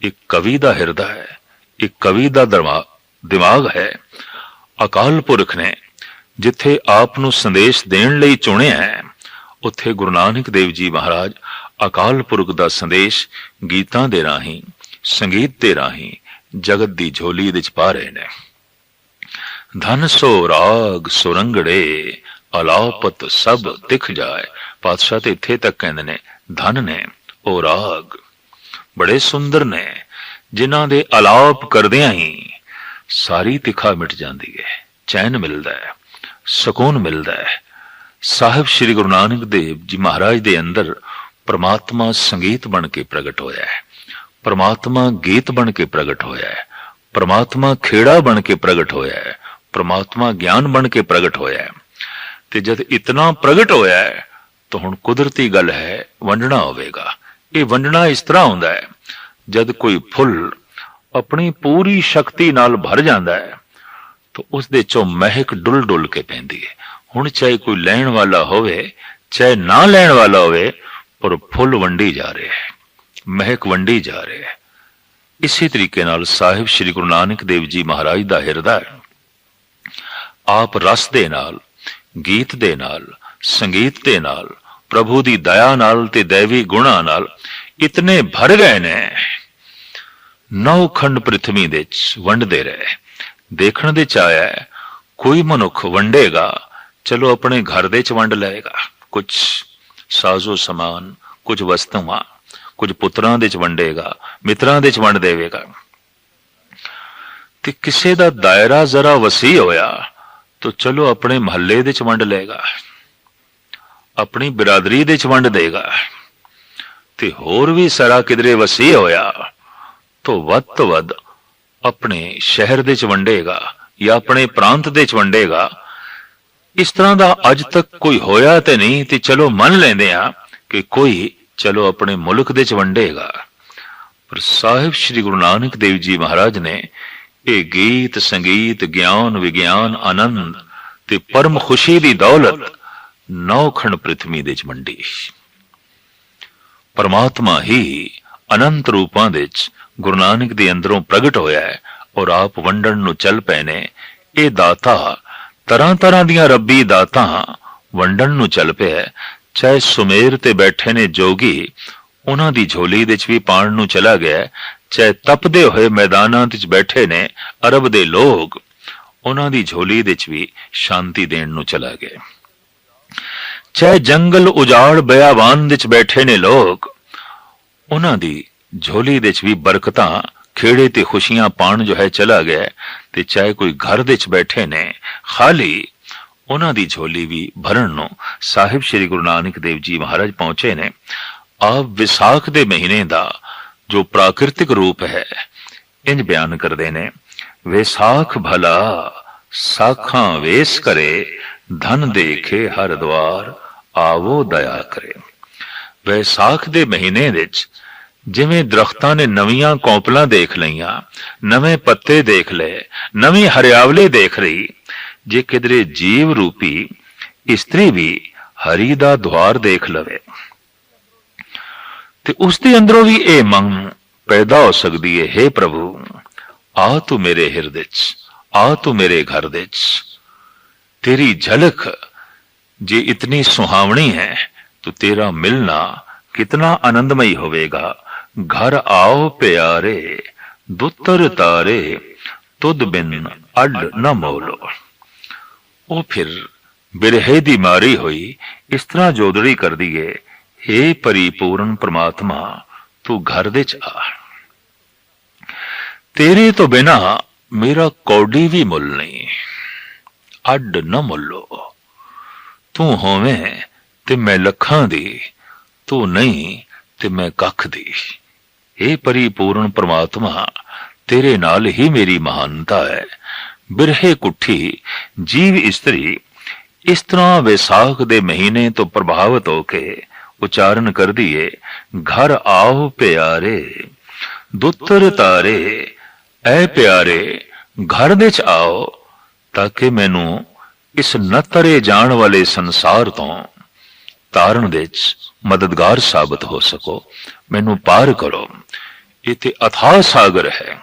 ਇੱਕ ਕਵੀ ਦਾ ਹਿਰਦਾ ਹੈ, ਇੱਕ ਕਵੀ ਦਾ ਦਿਮਾਗ ਹੈ। ਅਕਾਲ ਪੁਰਖ ਨੇ ਜਿੱਥੇ ਆਪ ਨੂੰ ਸੰਦੇਸ਼ ਦੇਣ ਲਈ ਚੁਣਿਆ ਹੈ, ਉੱਥੇ ਗੁਰੂ ਨਾਨਕ ਦੇਵ ਜੀ ਮਹਾਰਾਜ ਅਕਾਲ ਪੁਰਖ ਦਾ ਸੰਦੇਸ਼ ਗੀਤਾਂ ਦੇ ਰਾਹੀਂ, ਸੰਗੀਤ ਦੇ ਰਾਹੀਂ ਜਗਤ ਦੀ ਝੋਲੀ ਵਿੱਚ ਪਾ ਰਹੇ ਨੇ। ਧਨ ਸੋ ਰਾਗ ਸੁਰੰਗੜੇ, ਅਲਾਪਤ ਸਭ ਦਿਖ ਜਾਏ। ਪਾਤਸ਼ਾਹ ਤੇ ਇੱਥੇ ਤੱਕ ਕਹਿੰਦੇ ਨੇ, ਧਨ ਨੇ, ਉਹ ਰਾਗ ਬੜੇ ਸੁੰਦਰ ਨੇ, ਜਿਨ੍ਹਾਂ ਦੇ ਅਲਾਪ ਕਰਦਿਆਂ ਹੀ ਸਾਰੀ ਤਿਖਾ ਮਿਟ ਜਾਂਦੀ ਹੈ, ਚੈਨ ਮਿਲਦਾ ਹੈ, ਸਕੂਨ ਮਿਲਦਾ ਹੈ। ਸਾਹਿਬ ਸ੍ਰੀ ਗੁਰੂ ਨਾਨਕ ਦੇਵ ਜੀ ਮਹਾਰਾਜ ਦੇ ਅੰਦਰ ਪ੍ਰਮਾਤਮਾ ਸੰਗੀਤ ਬਣ ਕੇ ਪ੍ਰਗਟ ਹੋਇਆ ਹੈ। ਪ੍ਰਮਾਤਮਾ ਗੀਤ ਬਣ ਕੇ ਪ੍ਰਗਟ ਹੋਇਆ ਹੈ। ਪ੍ਰਮਾਤਮਾ ਖੇੜਾ ਬਣ ਕੇ ਪ੍ਰਗਟ ਹੋਇਆ ਹੈ। ਪ੍ਰਮਾਤਮਾ ਗਿਆਨ ਬਣ ਕੇ ਪ੍ਰਗਟ ਹੋਇਆ ਹੈ। ਤੇ ਜਦ ਇਤਨਾ ਪ੍ਰਗਟ ਹੋਇਆ ਹੈ, ਤਾਂ ਹੁਣ ਕੁਦਰਤੀ ਗੱਲ ਹੈ, ਵੰਡਣਾ ਹੋਵੇਗਾ। ਇਹ ਵੰਡਣਾ ਇਸ ਤਰ੍ਹਾਂ ਹੁੰਦਾ ਹੈ, ਜਦ ਕੋਈ ਫੁੱਲ ਆਪਣੀ ਪੂਰੀ ਸ਼ਕਤੀ ਨਾਲ ਭਰ ਜਾਂਦਾ ਹੈ, ਤਾਂ ਉਸ ਦੇ ਚੋਂ ਮਹਿਕ ਡੁੱਲ ਡੁੱਲ ਕੇ ਪੈਂਦੀ ਹੈ। ਹੁਣ ਚਾਹੇ ਕੋਈ ਲੈਣ ਵਾਲਾ ਹੋਵੇ, ਚਾਹੇ ਨਾ ਲੈਣ ਵਾਲਾ ਹੋਵੇ, ਪਰ ਫੁੱਲ ਵੰਡੀ ਜਾ ਰਿਹਾ ਹੈ, ਮਹਿਕ ਵੰਡੀ ਜਾ ਰਿਹਾ ਹੈ। ਇਸੇ ਤਰੀਕੇ ਨਾਲ ਸਾਹਿਬ ਸ੍ਰੀ ਗੁਰੂ ਨਾਨਕ ਦੇਵ ਜੀ ਮਹਾਰਾਜ ਦਾ ਹਿਰਦਾ ਹੈ। ਆਪ ਰਸ ਦੇ ਨਾਲ, ਗੀਤ ਦੇ ਨਾਲ, ਸੰਗੀਤ ਦੇ ਨਾਲ, ਪ੍ਰਭੂ ਦੀ ਦਇਆ ਨਾਲ ਤੇ ਦੇਵੀ ਗੁਣਾ ਨਾਲ ਇਤਨੇ ਭਰ ਗਏ ਨੇ। ਨੌ ਖੰਡ ਪ੍ਰithvi ਦੇ ਚ ਵੰਡਦੇ ਰਹੇ। ਦੇਖਣ ਦੇ ਚ ਆਇਆ ਕੋਈ ਮਨੁੱਖ ਵੰਡੇਗਾ, ਚਲੋ ਆਪਣੇ ਘਰ ਦੇ ਚ ਵੰਡ ਲਏਗਾ। ਕੁਝ ਸਾਜ਼ੋ ਸਮਾਨ ਕੁਝ ਵਸਤੂਆਂ ਕੁਝ ਪੁੱਤਰਾਂ ਦੇ ਚ ਵੰਡੇਗਾ, ਮਿੱਤਰਾਂ ਦੇ ਚ ਵੰਡ ਦੇਵੇਗਾ। ਤੇ ਕਿਸੇ ਦਾ ਦਾਇਰਾ ਜ਼ਰਾ ਵਸੀ ਹੋਇਆ ਤਾਂ ਚਲੋ ਆਪਣੇ ਮਹੱਲੇ ਦੇ ਚ ਵੰਡ ਲਏਗਾ। ਆਪਣੀ ਬਰਾਦਰੀ ਦੇ ਚ ਵੰਡ ਦੇਗਾ। ਤੇ ਹੋਰ ਵੀ ਸਰਾ ਕਿਧਰੇ ਵਸੀ ਹੋਇਆ, ਤੋਂ ਵੱਧ ਤੋਂ ਵੱਧ ਆਪਣੇ ਸ਼ਹਿਰ ਦੇ ਚ ਵੰਡੇਗਾ ਜਾਂ ਆਪਣੇ ਪ੍ਰਾਂਤ ਦੇ ਚ ਵੰਡੇਗਾ। ਇਸ ਤਰ੍ਹਾਂ ਦਾ ਅੱਜ ਤੱਕ ਕੋਈ ਹੋਇਆ ਤੇ ਨਹੀਂ, ਤੇ ਚਲੋ ਮੰਨ ਲੈਂਦੇ ਆ ਕਿ ਕੋਈ ਚਲੋ ਆਪਣੇ ਮੁਲਕ ਦੇ ਚ ਵੰਡੇਗਾ। ਪਰ ਸਾਹਿਬ ਸ੍ਰੀ ਗੁਰੂ ਨਾਨਕ ਦੇਵ ਜੀ ਮਹਾਰਾਜ ਨੇ ਇਹ ਗੀਤ, ਸੰਗੀਤ, ਗਿਆਨ, ਵਿਗਿਆਨ, ਆਨੰਦ ਤੇ ਪਰਮ ਖੁਸ਼ੀ ਦੀ ਦੌਲਤ ਨੌਖੰਡ ਪ੍ਰithvi ਦੇ ਚ ਵੰਡੀ। ਪਰਮਾਤਮਾ ਹੀ ਅਨੰਤ ਰੂਪਾਂ ਦੇ ਚ ਗੁਰੂ ਨਾਨਕ ਦੇ ਅੰਦਰੋਂ ਪ੍ਰਗਟ ਹੋਇਆ ਹੈ ਔਰ ਆਪ ਵੰਡਣ ਨੂੰ ਚੱਲ ਪਏ ਨੇ। ਇਹ ਦਾਤਾ ਤਰ੍ਹਾਂ ਤਰ੍ਹਾਂ ਦੀਆਂ ਰੱਬੀ ਦਾਤਾਂ ਵੰਡਣ ਨੂੰ ਚੱਲ ਪਿਆ ਚਾਹੇ ਸੁਮੇਰ ਤੇ ਬੈਠੇ ਨੇ ਜੋਗੀ, ਉਹਨਾਂ ਦੀ ਝੋਲੀ ਵਿੱਚ ਵੀ ਪਾਣ ਨੂੰ ਚਲਾ ਗਿਆ ਚਾਹੇ ਤਪਦੇ ਹੋਏ ਮੈਦਾਨਾਂ ਵਿੱਚ ਬੈਠੇ ਨੇ ਅਰਬ ਦੇ ਲੋਕ। ਉਹਨਾਂ ਦੀ ਝੋਲੀ ਵਿੱਚ ਵੀ ਸ਼ਾਂਤੀ ਦੇਣ ਨੂੰ ਚਲਾ ਗਿਆ ਚਾਹੇ ਜੰਗਲ ਉਜਾੜ ਬਿਆਵਾਨ ਵਿੱਚ ਬੈਠੇ ਨੇ ਲੋਕ। ਉਹਨਾਂ ਦੀ ਝੋਲੀ ਵਿੱਚ ਵੀ ਬਰਕਤਾਂ ਖੇੜੇ ਤੇ ਖੁਸ਼ੀਆਂ ਪਾਣ ਜੋ ਹੈ ਚਲਾ ਗਿਆ ਤੇ ਚਾਹੇ ਕੋਈ ਘਰ ਵਿੱਚ ਬੈਠੇ ਨੇ, ਖਾਲੀ ਉਹਨਾਂ ਦੀ ਝੋਲੀ ਵੀ ਭਰਨ ਨੂੰ ਸਾਹਿਬ ਸ੍ਰੀ ਗੁਰੂ ਨਾਨਕ ਦੇਵ ਜੀ ਮਹਾਰਾਜ ਪਹੁੰਚੇ ਨੇ। ਆਪ ਵਿਸਾਖ ਦੇ ਮਹੀਨੇ ਦਾ ਜੋ ਪ੍ਰਾਕਿਰਤਿਕ ਰੂਪ ਹੈ, ਇੰਜ ਬਿਆਨ ਕਰਦੇ ਨੇ ਵਿਸਾਖ ਭਲਾ, ਸਾਖਾਂ ਵੇਸ ਕਰੇ, ਧਨ ਦੇਖੇ ਹਰ ਦਵਾਰ, ਆਵੋ ਦਇਆ ਕਰੇ। ਵਿਸਾਖ ਦੇ ਮਹੀਨੇ ਵਿੱਚ ਜਿਵੇਂ ਦਰਖਤਾਂ ਨੇ ਨਵੀਆਂ ਕੌਂਪਲਾਂ ਦੇਖ ਲਈਆਂ, ਨਵੇਂ ਪੱਤੇ ਦੇਖ ਲਏ, ਨਵੀਂ ਹਰਿਆਵਲੇ ਦੇਖ ਰਹੀ ਜੇ ਕਿਧਰੇ ਜੀਵ ਰੂਪੀ ਇਸਤਰੀ ਵੀ ਹਰੀ ਦਾ ਦਵਾਰ ਦੇਖ ਲਵੇ। ਤੇ ਉਸ ਦੇ ਅੰਦਰੋਂ ਵੀ ਇਹ ਮੰਗ ਪੈਦਾ ਹੋ ਸਕਦੀ ਹੈ हे ਪ੍ਰਭੂ ਆ ਤੂੰ ਮੇਰੇ ਹਿਰਦੇ 'ਚ ਆ ਤੂੰ ਮੇਰੇ ਘਰ ਦੇ 'ਚ ਤੇਰੀ ਝਲਕ ਜੇ ਇਤਨੀ ਸੁਹਾਵਣੀ ਹੈ तो तेरा मिलना कितना आनंदमयी होवेगा घर आओ प्यारे दुतर तारे तुद बिन अड न मोलो ਉਹ ਫਿਰ ਬਿਰਹੇ ਦੀ ਮਾਰੀ ਹੋਈ ਇਸ ਤਰ੍ਹਾਂ ਜੋਦੜੀ ਕਰਦੀ ਏ हे ਪਰਿਪੂਰਨ ਪ੍ਰਮਾਤਮਾ, ਤੂੰ ਘਰ ਦੇ ਚ ਆ। ਤੇਰੇ ਤੋਂ ਬਿਨਾ ਮੇਰਾ ਕੌਡੀ ਵੀ ਮੁੱਲ ਨਹੀਂ, ਅੱਡ ਨਾ ਮੁੱਲੋ। ਤੂੰ ਹੋਵੇਂ ਤੇ ਮੈਂ ਲੱਖਾਂ ਦੀ, ਤੂੰ ਨਹੀਂ ਤੇ ਮੈਂ ਕੱਖ ਦੀ। ਇਹ ਪਰਿਪੂਰਨ ਪ੍ਰਮਾਤਮਾ, ਤੇਰੇ ਨਾਲ ਹੀ ਮੇਰੀ ਮਹਾਨਤਾ ਹੈ। ਬਿਰਹੇ ਕੁੱਠੀ, ਜੀਵ ਇਸਤਰੀ, ਇਸ ਤਰ੍ਹਾਂ ਵਿਸਾਖ ਦੇ ਮਹੀਨੇ ਤੋਂ ਪ੍ਰਭਾਵਿਤ ਹੋ ਕੇ ਉਚਾਰਨ ਕਰਦੀ ਏ ਘਰ ਆਓ ਪਿਆਰੇ ਦੁੱਤਰ ਤਾਰੇ ਐ ਪਿਆਰੇ ਘਰ ਦੇ ਚ ਆਓ ਤਾਂ ਕਿ ਮੈਨੂੰ ਇਸ ਨਤਰੇ ਜਾਣ ਵਾਲੇ ਸੰਸਾਰ ਤੋਂ ਤਾਰਨ ਵਿੱਚ ਮਦਦਗਾਰ ਸਾਬਤ ਹੋ ਸਕੋ ਮੈਨੂੰ ਪਾਰ ਕਰੋ ਇਹ ਤੇ ਅਥਾਹ ਸਾਗਰ ਹੈ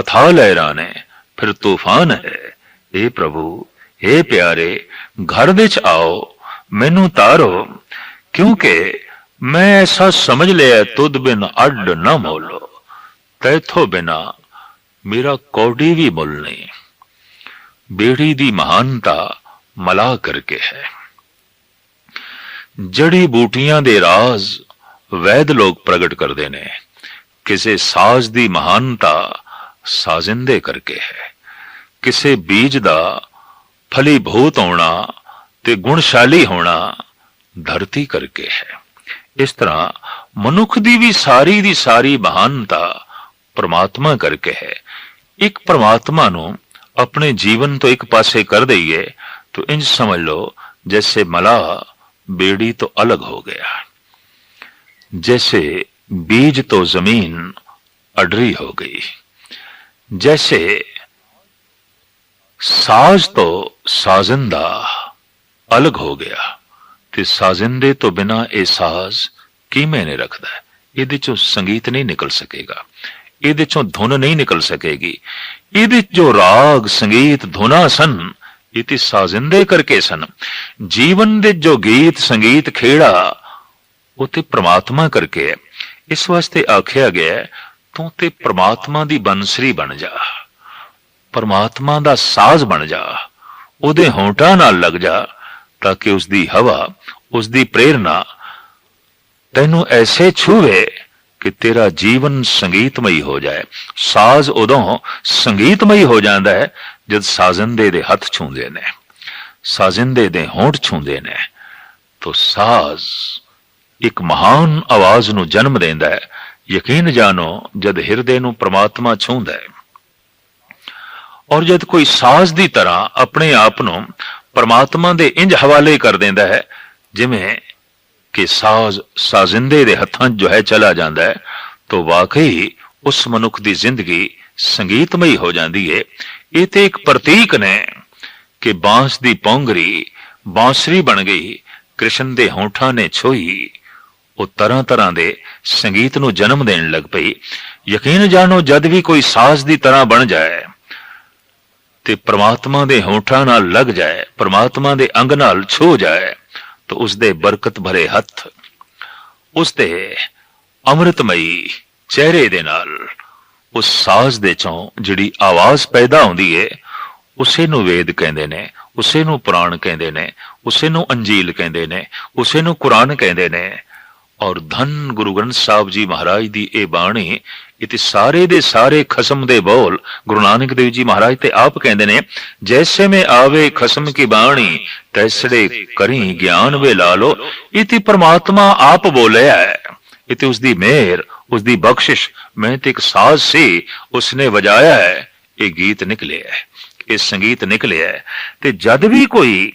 ਅਥਾਹ ਲਹਿਰਾਂ ਨੇ ਫਿਰ ਤੂਫਾਨ ਹੈ हे प्रभु हे ਪਿਆਰੇ ਘਰ ਵਿੱਚ ਆਓ ਮੈਨੂੰ ਤਾਰੋ ਕਿਉਂਕਿ ਮੈਂ ਐਸਾ ਸਮਝ ਲਿਆ, ਤੁਧ ਬਿਨ ਅੱਡ ਨਾ ਮੋਲੋ। ਤੈਥੋਂ ਬਿਨਾ ਮੇਰਾ ਕੋਡੀ ਵੀ ਮੁੱਲ ਨਹੀਂ। ਬੇੜੀ ਦੀ ਮਹਾਨਤਾ ਮਲਾ ਕਰਕੇ ਹੈ। ਜੜੀ ਬੂਟੀਆਂ ਦੇ ਰਾਜ਼ ਵੈਦ ਲੋਕ ਪ੍ਰਗਟ ਕਰਦੇ ਨੇ। ਕਿਸੇ ਸਾਜ਼ ਦੀ ਮਹਾਨਤਾ ਸਾਜ਼ਿੰਦੇ ਕਰਕੇ ਹੈ। ਕਿਸੇ ਬੀਜ ਦਾ ਫਲੀਭੂਤ ਹੋਣਾ ਤੇ ਗੁਣਸ਼ਾਲੀ ਹੋਣਾ ਧਰਤੀ ਕਰਕੇ ਹੈ ਇਸ ਤਰ੍ਹਾਂ ਮਨੁੱਖ ਦੀ ਵੀ ਸਾਰੀ ਦੀ ਸਾਰੀ ਮਹਾਨਤਾ ਪ੍ਰਮਾਤਮਾ ਕਰਕੇ ਹੈ ਇੱਕ ਪ੍ਰਮਾਤਮਾ ਨੂੰ ਆਪਣੇ ਜੀਵਨ ਤੋਂ ਇੱਕ ਪਾਸੇ ਕਰ ਦਈਏ तो इंज समझ लो जैसे मलाह बेड़ी तो अलग हो गया जैसे बीज तो जमीन अडरी हो गई जैसे साज तो साजिंदा अलग हो ਗਿਆ ਤੇ ਸਾਜ਼ਿੰਦੇ ਤੋਂ ਬਿਨਾ ਇਹ ਸਾਜ਼ ਕੀ ਮੈਨੇ ਰੱਖਦਾ ਹੈ? ਇਹਦੇ ਚੋਂ ਸੰਗੀਤ ਨਹੀਂ ਨਿਕਲ ਸਕੇਗਾ। ਇਹਦੇ ਚੋਂ ਧੁਨ ਨਹੀਂ ਨਿਕਲ ਸਕੇਗੀ। ਇਹਦੇ ਜੋ ਰਾਗ, ਸੰਗੀਤ, ਧੁਨਾ ਸਨ। ਇਹ ਤੇ ਸਾਜ਼ਿੰਦੇ ਕਰਕੇ ਸਨ। ਜੀਵਨ ਦੇ ਜੋ ਗੀਤ, ਸੰਗੀਤ, ਖੇੜਾ, ਉਹ ਤੇ ਪ੍ਰਮਾਤਮਾ ਕਰਕੇ ਹੈ। ਇਸ ਵਾਸਤੇ ਆਖਿਆ ਗਿਆ ਤੂੰ ਤੇ ਪ੍ਰਮਾਤਮਾ ਦੀ ਬੰਸਰੀ ਬਣ ਜਾ। ਪਰਮਾਤਮਾ ਦਾ ਸਾਜ਼ ਬਣ ਜਾ। ਉਹਦੇ ਹੋਂਟਾਂ ਨਾਲ ਲੱਗ ਜਾ। ਤਾਂ ਕਿ ਉਸ ਦੀ ਹਵਾ ਉਸ ਦੀ ਪ੍ਰੇਰਣਾ ਤੈਨੂੰ ਐਸੇ ਛੂਵੇ ਕਿ ਤੇਰਾ ਜੀਵਨ ਸੰਗੀਤਮਈ ਹੋ ਜਾਏ। ਸਾਜ਼ ਉਦੋਂ ਸੰਗੀਤਮਈ ਹੋ ਜਾਂਦਾ ਹੈ ਜਦ ਸਾਜ਼ਿੰਦੇ ਦੇ ਹੱਥ ਛੂੰਦੇ ਨੇ। ਸਾਜ਼ਿੰਦੇ ਦੇ ਹੋਂਠ ਛੂੰਦੇ ਨੇ। ਤੋ ਸਾਜ਼ ਇੱਕ ਮਹਾਨ ਆਵਾਜ਼ ਨੂੰ ਜਨਮ ਦਿੰਦਾ ਹੈ। ਯਕੀਨ ਜਾਣੋ ਜਦ ਹਿਰਦੇ ਨੂੰ ਪ੍ਰਮਾਤਮਾ ਛੂੰਦਾ ਹੈ। ਔਰ ਜਦ ਕੋਈ ਸਾਜ਼ ਦੀ ਤਰ੍ਹਾਂ ਆਪਣੇ ਆਪ ਨੂੰ ਪਰਮਾਤਮਾ ਦੇ ਇੰਜ ਹਵਾਲੇ ਕਰ ਦਿੰਦਾ ਹੈ, ਜਿਵੇਂ ਕਿ ਸਾਜ਼ ਸਾਜ਼ਿੰਦੇ ਦੇ ਹੱਥਾਂ ਜੋ ਹੈ ਚਲਾ ਜਾਂਦਾ ਹੈ, ਤਾਂ ਵਾਕਈ ਉਸ ਮਨੁੱਖ ਦੀ ਜ਼ਿੰਦਗੀ ਸੰਗੀਤਮਈ ਹੋ ਜਾਂਦੀ ਹੈ। ਇਹ ਤੇ ਇੱਕ ਪ੍ਰਤੀਕ ਨੇ ਕਿ ਬਾਂਸ ਦੀ ਪੌਂਗਰੀ ਬਾਂਸਰੀ ਬਣ ਗਈ, ਕ੍ਰਿਸ਼ਨ ਦੇ ਹੋਂਠਾਂ ਨੇ ਛੋਈ, ਉਹ ਤਰ੍ਹਾਂ ਤਰ੍ਹਾਂ ਦੇ ਸੰਗੀਤ ਨੂੰ ਜਨਮ ਦੇਣ ਲੱਗ ਪਈ। ਯਕੀਨ ਜਾਣੋ, ਜਦ ਵੀ ਕੋਈ ਸਾਜ਼ ਦੀ ਤਰ੍ਹਾਂ ਬਣ ਜਾਏ ਤੇ ਪ੍ਰਮਾਤਮਾ ਦੇ ਹੋਂਠਾਂ ਨਾਲ ਲੱਗ ਜਾਏ, ਪ੍ਰਮਾਤਮਾ ਦੇ ਅੰਗ ਨਾਲ ਛੋ ਜਾਏ, ਤਾਂ ਉਸ ਦੇ ਬਰਕਤ ਭਰੇ ਹੱਥ, ਉਸ ਦੇ ਅੰਮ੍ਰਿਤਮਈ ਚਿਹਰੇ ਦੇ ਨਾਲ, ਉਸ ਸਾਜ਼ ਦੇ ਚੋਂ ਜਿਹੜੀ ਆਵਾਜ਼ ਪੈਦਾ ਹੁੰਦੀ ਏ, ਉਸੇ ਨੂੰ ਵੇਦ ਕਹਿੰਦੇ ਨੇ, ਉਸੇ ਨੂੰ ਪੁਰਾਣ ਕਹਿੰਦੇ ਨੇ, ਉਸੇ ਨੂੰ ਅੰਜੀਲ ਕਹਿੰਦੇ ਨੇ, ਉਸੇ ਨੂੰ ਕੁਰਾਨ ਕਹਿੰਦੇ ਨੇ ਔਰ ਧੰਨ ਗੁਰੂ ਗ੍ਰੰਥ ਸਾਹਿਬ ਜੀ ਮਹਾਰਾਜ ਦੀ ਇਹ ਬਾਣੀ ਇਤੇ ਸਾਰੇ ਦੇ ਸਾਰੇ ਖਸਮ ਦੇ ਬੋਲ ਗੁਰੂ ਨਾਨਕ ਦੇਵ ਜੀ ਮਹਾਰਾਜ ਤੇ ਆਪ ਕਹਿੰਦੇ ਨੇ, ਜੈਸੇ ਮੈਂ ਆਵੇ ਖਸਮ ਕੀ ਬਾਣੀ, ਤੈਸੜੇ ਕਰੀ ਗਿਆਨ ਵੇ ਲਾ ਲੋ ਇਤੇ ਪ੍ਰਮਾਤਮਾ ਆਪ ਬੋਲਿਆ ਹੈ। ਇਤੇ ਉਸ ਦੀ ਮਿਹਰ ਉਸ ਦੀ ਬਖਸ਼ਿਸ਼, ਮੈਂ ਤੇ ਇੱਕ ਸਾਜ਼ ਸੀ, ਉਸਨੇ ਵਜਾਇਆ ਹੈ, ਇਹ ਗੀਤ ਨਿਕਲਿਆ ਹੈ, ਇਹ ਸੰਗੀਤ ਨਿਕਲਿਆ ਹੈ। ਤੇ ਜਦ ਵੀ ਕੋਈ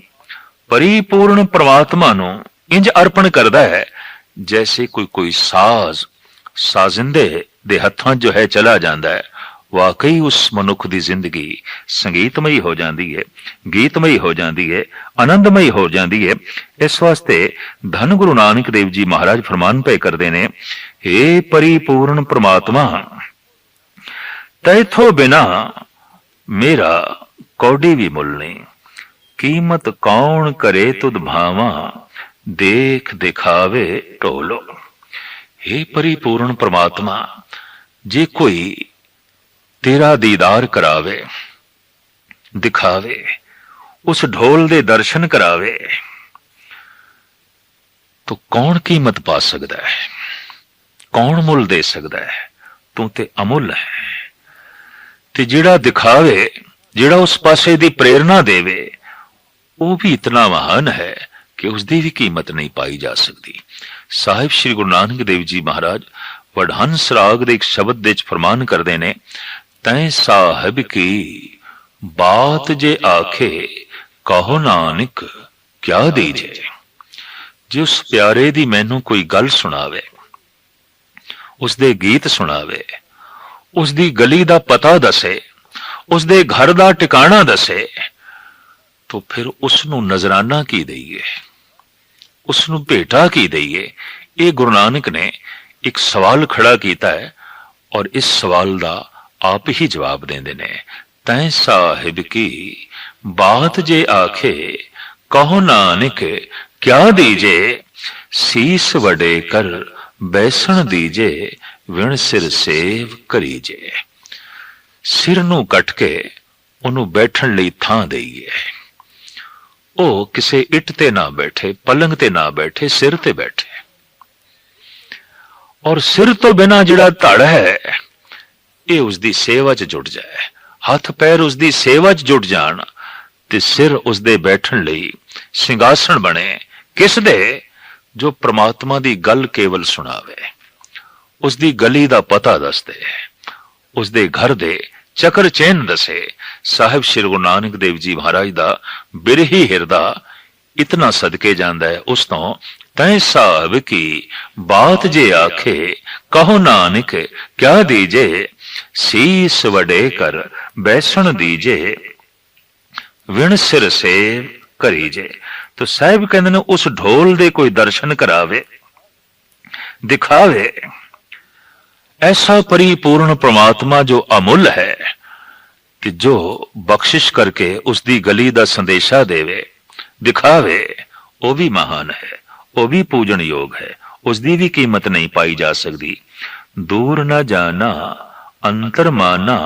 ਪਰਿਪੂਰਨ ਪ੍ਰਮਾਤਮਾ ਨੂੰ ਇੰਜ ਅਰਪਣ ਕਰਦਾ ਹੈ ਜੈਸੇ ਕੋਈ ਕੋਈ ਸਾਜ਼ ਸਾਜ਼ਿੰਦੇ ਦੇ ਹੱਥਾਂ ਜੋ ਹੈ ਚਲਾ ਜਾਂਦਾ ਹੈ ਵਾਕਈ ਉਸ ਮਨੁੱਖ ਦੀ ਜ਼ਿੰਦਗੀ ਸੰਗੀਤਮਈ ਹੋ ਜਾਂਦੀ ਹੈ ਗੀਤਮਈ ਹੋ ਜਾਂਦੀ ਹੈ ਆਨੰਦਮਈ ਹੋ ਜਾਂਦੀ ਹੈ ਇਸ ਵਾਸਤੇ ਧੰਨ ਗੁਰੂ ਨਾਨਕ ਦੇਵ ਜੀ ਮਹਾਰਾਜ ਫਰਮਾਨ ਪਏ ਕਰਦੇ ਨੇ हे ਪਰਿਪੂਰਨ ਪ੍ਰਮਾਤਮਾ ਤੈਥੋਂ ਬਿਨਾ ਮੇਰਾ ਕੌਡੀ ਵੀ ਮੁੱਲ ਨਹੀਂ ਕੀਮਤ ਕੌਣ ਕਰੇ ਤੁਧ ਭਾਵਾ ਦੇਖ ਦਿਖਾਵੇ ਢੋਲੋ। हे ਪਰਿਪੂਰਨ ਪ੍ਰਮਾਤਮਾ, ਜੇ ਕੋਈ ਤੇਰਾ ਦੀਦਾਰ ਕਰਾਵੇ, ਦਿਖਾਵੇ, ਉਸ ਢੋਲ ਦੇ ਦਰਸ਼ਨ ਕਰਾਵੇ, ਤੋ ਕੌਣ ਕੀਮਤ ਪਾ ਸਕਦਾ ਹੈ? ਕੌਣ ਮੁੱਲ ਦੇ ਸਕਦਾ ਹੈ? ਤੂੰ ਤੇ ਅਮੁੱਲ ਹੈ। ਤੇ ਜਿਹੜਾ ਦਿਖਾਵੇ, ਜਿਹੜਾ ਉਸ ਪਾਸੇ ਦੀ ਪ੍ਰੇਰਣਾ ਦੇਵੇ, ਉਹ ਵੀ ਇਤਨਾ ਮਹਾਨ ਹੈ ਕਿ ਉਸ ਦੀ ਵੀ ਕੀਮਤ ਨਹੀਂ ਪਾਈ ਜਾ ਸਕਦੀ। ਸਾਹਿਬ ਸ੍ਰੀ ਗੁਰੂ ਨਾਨਕ ਦੇਵ ਜੀ ਮਹਾਰਾਜ ਵਡਹੰਸ ਰਾਗ ਦੇ ਇੱਕ ਸ਼ਬਦ ਵਿੱਚ ਫਰਮਾਨ ਕਰਦੇ ਨੇ, ਤੈ ਸਾਹਿਬ ਕੀ ਬਾਤ ਜੇ ਆਖੇ, ਕਹੋ ਨਾਨਕ, ਕਿਆ ਦੀਜੇ? ਜੇ ਪਿਆਰੇ ਦੀ ਮੈਨੂੰ ਕੋਈ ਗੱਲ ਸੁਣਾਵੇ, ਉਸ ਦੇ ਗੀਤ ਸੁਣਾਵੇ, ਉਸ ਦੀ ਗਲੀ ਦਾ ਪਤਾ ਦੱਸੇ, ਉਸ ਦੇ ਘਰ ਦਾ ਟਿਕਾਣਾ ਦੱਸੇ, ਤਾਂ ਫਿਰ ਉਸ ਨੂੰ ਨਜ਼ਰਾਨਾ ਕੀ ਦਈਏ? ਉਸ ਨੂੰ ਭੇਟਾ ਕੀ ਦਈਏ? ਇਹ ਗੁਰੂ ਨਾਨਕ ਨੇ ਇੱਕ ਸਵਾਲ ਖੜਾ ਕੀਤਾ ਹੈ ਔਰ ਇਸ ਸਵਾਲ ਦਾ ਆਪ ਹੀ ਜਵਾਬ ਦਿੰਦੇ ਨੇ। ਤੈ ਸਾਹਿਬ ਕੀ ਬਾਤ ਜੇ ਆਖੇ, ਕਹੋ ਨਾਨਕ, ਕਿਆ ਦੀਜੇ? ਸੀਸ ਵਡੇ ਕਰ ਬੈਸਣ ਦੀਜੇ, ਵਿਣ ਸਿਰ ਸੇਵ ਕਰੀਜੇ। ਸਿਰ ਨੂੰ ਕੱਟ ਕੇ ਉਹਨੂੰ ਬੈਠਣ ਲਈ ਥਾਂ ਦੇਈਏ। ਉਹ ਕਿਸੇ ਇੱਟ ਤੇ ਨਾ ਬੈਠੇ, ਪਲੰਗ ਤੇ ਨਾ ਬੈਠੇ, ਸਿਰ ਤੇ ਬੈਠੇ। ਔਰ ਸਿਰ ਤੋਂ ਬਿਨਾ ਜਿਹੜਾ ਧੜ ਹੈ, ਇਹ ਉਸ ਦੀ ਸੇਵਾ 'ਚ ਜੁੜ ਜਾਏ। ਹੱਥ ਪੈਰ ਉਸ ਦੀ ਸੇਵਾ 'ਚ ਜੁੜ ਜਾਣ ਤੇ ਸਿਰ ਉਸ ਦੇ ਬੈਠਣ ਲਈ ਸਿੰਘਾਸਣ ਬਣੇ ਕਿਸ ਦੇ? ਜੋ ਪ੍ਰਮਾਤਮਾ ਦੀ ਗੱਲ ਕੇਵਲ ਸੁਣਾਵੇ। ਉਸ ਦੀ ਗਲੀ ਦਾ ਪਤਾ ਦੱਸਦੇ। ਉਸ ਦੇ ਘਰ ਦੇ ਚੱਕਰ ਚੈਨ ਦੱਸੇ ਸਾਹਿਬ ਸ਼੍ਰੀ ਗੁਰੂ ਨਾਨਕ ਦੇਵ ਜੀ ਮਹਾਰਾਜ ਦਾ ਬਿਰਹੀ ਹਿਰਦਾ ਇਤਨਾ ਸਦਕੇ ਜਾਂਦਾ ਹੈ ਉਸ ਤੋਂ ਤੈ ਸਾਹਿਬ ਕੀ ਬਾਤ ਜੇ ਆਖੇ ਕਹੋ ਨਾਨਕ ਕਿਆ ਦੀਜੇ ਸੀਸ ਵਡੇ ਕਰ ਬੈਸਣ ਦੀਜੇ ਵਿਣ ਸਿਰ ਸੇ ਕਰੀਜੇ ਤੋ ਸਾਹਿਬ ਕਹਿੰਦੇ ਨੇ ਉਸ ਢੋਲ ਦੇ ਕੋਈ ਦਰਸ਼ਨ ਕਰਾਵੇ ਦਿਖਾਵੇ ਐਸਾ ਪਰਿਪੂਰਨ ਪ੍ਰਮਾਤਮਾ ਜੋ ਅਮੁੱਲ ਹੈ ਕਿ ਜੋ ਬਖਸ਼ਿਸ਼ ਕਰਕੇ ਉਸ ਦੀ ਗਲੀ ਦਾ ਸੰਦੇਸ਼ਾ ਦੇਵੇ ਦਿਖਾਵੇ ਉਹ ਵੀ ਮਹਾਨ ਹੈ ਉਹ ਵੀ ਪੂਜਣ ਯੋਗ ਹੈ ਉਸ ਦੀ ਵੀ ਕੀਮਤ ਨਹੀਂ ਪਾਈ ਜਾ ਸਕਦੀ ਦੂਰ ਨਾ ਜਾਣਾ ਅੰਤਰ ਮਾਨਾ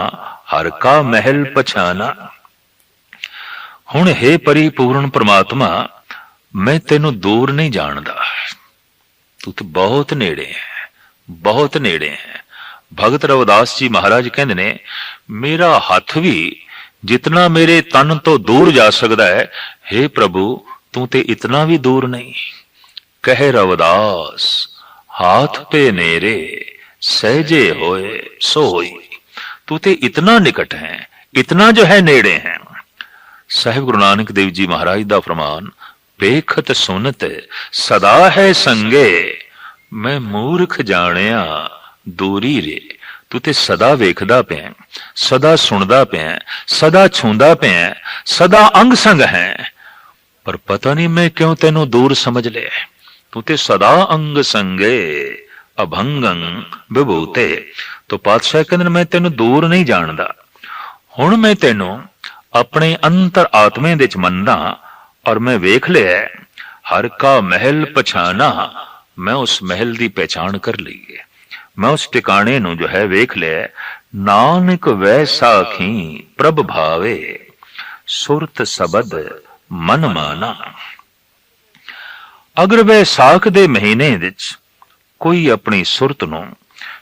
ਹਰ ਕਾ ਮਹਿਲ ਪਛਾਨਾ ਹੁਣ ਹੈ ਪਰਿਪੂਰਨ ਪ੍ਰਮਾਤਮਾ ਮੈਂ ਤੈਨੂੰ ਦੂਰ ਨਹੀਂ ਜਾਣਦਾ ਤੂੰ ਤੇ ਬਹੁਤ ਨੇੜੇ ਹੈ ਬਹੁਤ ਨੇੜੇ ਹੈ ਭਗਤ ਰਵਿਦਾਸ ਜੀ ਮਹਾਰਾਜ ਕਹਿੰਦੇ ਨੇ, ਮੇਰਾ ਹੱਥ ਵੀ ਜਿਤਨਾ ਮੇਰੇ ਤਨ ਤੋਂ ਦੂਰ ਜਾ ਸਕਦਾ ਹੈ हे ਪ੍ਰਭੂ, ਤੂੰ ਤੇ ਇਤਨਾ ਵੀ ਦੂਰ ਨਹੀਂ। ਕਹੇ ਰਵਿਦਾਸ, ਹਾਥ ਪੇ ਨੇਰੇ, ਸਹਜੇ ਹੋਏ, ਸੋ ਹੋਈ। ਤੂੰ ਤੇ ਇਤਨਾ ਨਿਕਟ ਹੈ, ਇਤਨਾ ਜੋ ਹੈ ਨੇੜੇ ਹੈ। ਸਾਹਿਬ ਗੁਰੂ ਨਾਨਕ ਦੇਵ ਜੀ ਮਹਾਰਾਜ ਦਾ ਫਰਮਾਨ ਬੇਖਤ ਸੁਨਤ, ਸਦਾ ਹੈ ਸੰਗੇ, ਮੈਂ ਮੂਰਖ ਜਾਣਿਆ। ਦੂਰੀ ਰੇ। ਤੂੰ ਤੇ ਸਦਾ ਵੇਖਦਾ ਪਿਆ ਸਦਾ ਸੁਣਦਾ ਪਿਆ ਸਦਾ ਛੂੰਦਾ ਪਿਆ ਸਦਾ ਅੰਗ ਸੰਗ ਹੈ। ਪਰ ਪਤਾ ਨਹੀਂ ਮੈਂ ਕਿਉਂ ਤੈਨੂੰ ਦੂਰ ਸਮਝ ਲਿਆ ਤੂੰ ਤੇ ਸਦਾ ਅੰਗ ਸੰਗੇ, ਅਭੰਗੰ ਵਿਭੂਤੇ। ਤੋ ਪਾਤਸ਼ਾਹ ਕਹਿੰਦੇ ਮੈਂ ਤੈਨੂੰ ਦੂਰ ਨਹੀਂ ਜਾਣਦਾ। ਹੁਣ ਮੈਂ ਤੈਨੂੰ ਆਪਣੇ ਅੰਤਰ ਆਤਮੇ ਦੇ ਚ ਮੰਨਦਾ ਔਰ ਮੈਂ ਵੇਖ ਲਿਆ ਹਰ ਕਾ ਮਹਿਲ ਪਛਾਣਾ ਮੈਂ ਉਸ ਮਹਿਲ ਦੀ ਪਹਿਚਾਣ ਕਰ ਲਈ ਹੈ। ਮੈਂ ਉਸ ਟਿਕਾਣੇ ਨੂੰ ਜੋ ਹੈ ਵੇਖ ਲਿਆ ਨਾਨਕ ਵੈਸਾ ਖੀ ਪ੍ਰਭ ਭਾਵੇ, ਸੁਰਤ ਸਬਦ ਮਨ ਮਾਨਾ। ਅਗਰ ਵੈਸਾਖ ਦੇ ਮਹੀਨੇ ਵਿੱਚ ਕੋਈ ਆਪਣੀ ਸੁਰਤ ਨੂੰ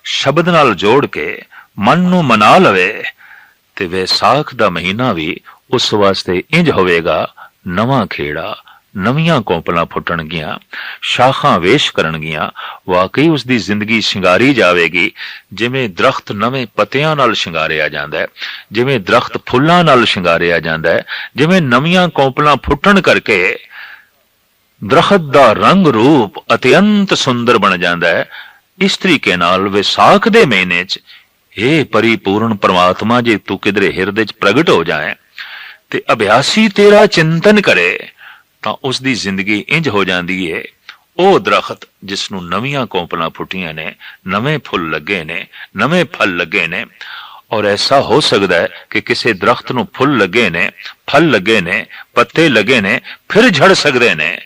ਸ਼ਬਦ ਨਾਲ ਜੋੜ ਕੇ ਮਨ ਨੂੰ ਮਨਾ ਲਵੇ, ਤੇ ਵੈਸਾਖ ਦਾ ਮਹੀਨਾ ਵੀ ਉਸ ਵਾਸਤੇ ਇੰਜ ਹੋਵੇਗਾ, ਨਵਾਂ ਖੇੜਾ ਨਵੀਆਂ ਕੋਪਲਾਂ ਫੁੱਟਣਗੀਆਂ, ਸ਼ਾਖਾਂ ਵੇਸ਼ ਕਰਨਗੀਆਂ, ਵਾਕਈ ਉਸ ਦੀ ਜ਼ਿੰਦਗੀ ਸ਼ਿੰਗਾਰੀ ਜਾਵੇਗੀ। ਜਿਵੇਂ ਦਰਖਤ ਨਵੇਂ ਪੱਤਿਆਂ ਨਾਲ ਸ਼ਿੰਗਾਰਿਆ ਜਾਂਦਾ ਹੈ, ਜਿਵੇਂ ਦਰਖਤ ਫੁੱਲਾਂ ਨਾਲ ਸ਼ਿੰਗਾਰਿਆ ਜਾਂਦਾ ਹੈ, ਜਿਵੇਂ ਨਵੀਆਂ ਕੋਪਲਾਂ ਫੁੱਟਣ ਕਰਕੇ ਦਰਖਤ ਦਾ ਰੰਗ ਰੂਪ ਅਤਿਅੰਤ ਸੁੰਦਰ ਬਣ ਜਾਂਦਾ ਹੈ। ਇਸ ਤਰੀਕੇ ਨਾਲ ਵਿਸਾਖ ਦੇ ਮਹੀਨੇ 'ਚ ਇਹ ਪਰਿਪੂਰਨ ਪ੍ਰਮਾਤਮਾ, ਜੇ ਤੂੰ ਕਿਧਰੇ ਹਿਰਦੇ 'ਚ ਪ੍ਰਗਟ ਹੋ ਜਾਏ ਤੇ ਅਭਿਆਸੀ ਤੇਰਾ ਚਿੰਤਨ ਕਰੇ। ਤਾਂ ਉਸ ਦੀ ਜ਼ਿੰਦਗੀ ਇੰਜ ਹੋ ਜਾਂਦੀ ਏ, ਉਹ ਦਰਖਤ ਜਿਸ ਨੂੰ ਨਵੀਆਂ ਕੋਂਪਲਾਂ ਫੁੱਟੀਆਂ ਨੇ, ਨਵੇਂ ਫੁੱਲ ਲੱਗੇ ਨੇ, ਨਵੇਂ ਫਲ ਲੱਗੇ ਨੇ, ਔਰ ਐਸਾ ਹੋ ਸਕਦਾ ਹੈ ਕਿ ਕਿਸੇ ਦਰਖਤ ਨੂੰ ਫੁੱਲ ਲੱਗੇ ਨੇ, ਫਲ ਲੱਗੇ ਨੇ, ਪੱਤੇ ਲੱਗੇ ਨੇ, ਫਿਰ ਝੜ ਸਕਦੇ ਨੇ।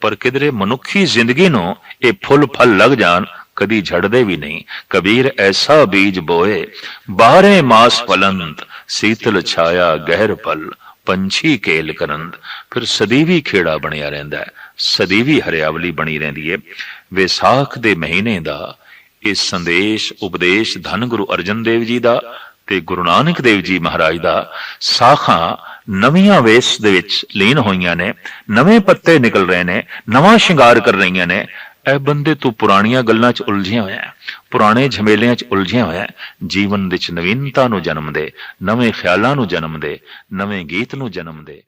ਪਰ ਕਿਧਰੇ ਮਨੁੱਖੀ ਜ਼ਿੰਦਗੀ ਨੂੰ ਇਹ ਫੁੱਲ ਫਲ ਲੱਗ ਜਾਣ, ਕਦੀ ਝੜਦੇ ਵੀ ਨਹੀਂ। ਕਬੀਰ ਐਸਾ ਬੀਜ ਬੋਏ ਬਾਰੇ ਮਾਸ ਫਲੰਤ ਸੀਤਲ ਛਾਇਆ ਗਹਿਰ ਪਲ। ਪੰਛੀ ਕੇਲ ਕਰੰਦ ਫਿਰ ਸਦੀਵੀ ਖੇੜਾ ਬਣਿਆ ਰਹਿੰਦਾ ਹੈ। ਸਦੀਵੀ ਹਰਿਆਵਲੀ ਬਣੀ ਰਹਿੰਦੀ ਹੈ। ਵਿਸਾਖ ਦੇ ਮਹੀਨੇ ਦਾ ਇਹ ਸੰਦੇਸ਼, ਉਪਦੇਸ਼ ਧੰਨ ਗੁਰੂ ਅਰਜਨ ਦੇਵ ਜੀ ਦਾ ਤੇ ਗੁਰੂ ਨਾਨਕ ਦੇਵ ਜੀ ਮਹਾਰਾਜ ਦਾ ਸਾਖਾਂ ਨਵੀਆਂ ਵੇਸ ਦੇ ਵਿੱਚ ਲੀਨ ਹੋਈਆਂ ਨੇ, ਨਵੇਂ ਪੱਤੇ ਨਿਕਲ ਰਹੇ ਨੇ, ਨਵਾਂ ਸ਼ਿੰਗਾਰ ਕਰ ਰਹੀਆਂ ਨੇ। ਇਹ ਬੰਦੇ ਤੂੰ ਪੁਰਾਣੀਆਂ ਗੱਲਾਂ 'ਚ ਉਲਝਿਆ ਹੋਇਆ ਪੁਰਾਣੇ ਝਮੇਲਿਆਂ 'ਚ ਉਲਝਿਆ ਹੋਇਆ ਜੀਵਨ ਵਿੱਚ ਨਵੀਨਤਾ ਨੂੰ ਜਨਮ ਦੇ, ਨਵੇਂ ਖਿਆਲਾਂ ਨੂੰ ਜਨਮ ਦੇ, ਨਵੇਂ ਗੀਤ ਨੂੰ ਜਨਮ ਦੇ।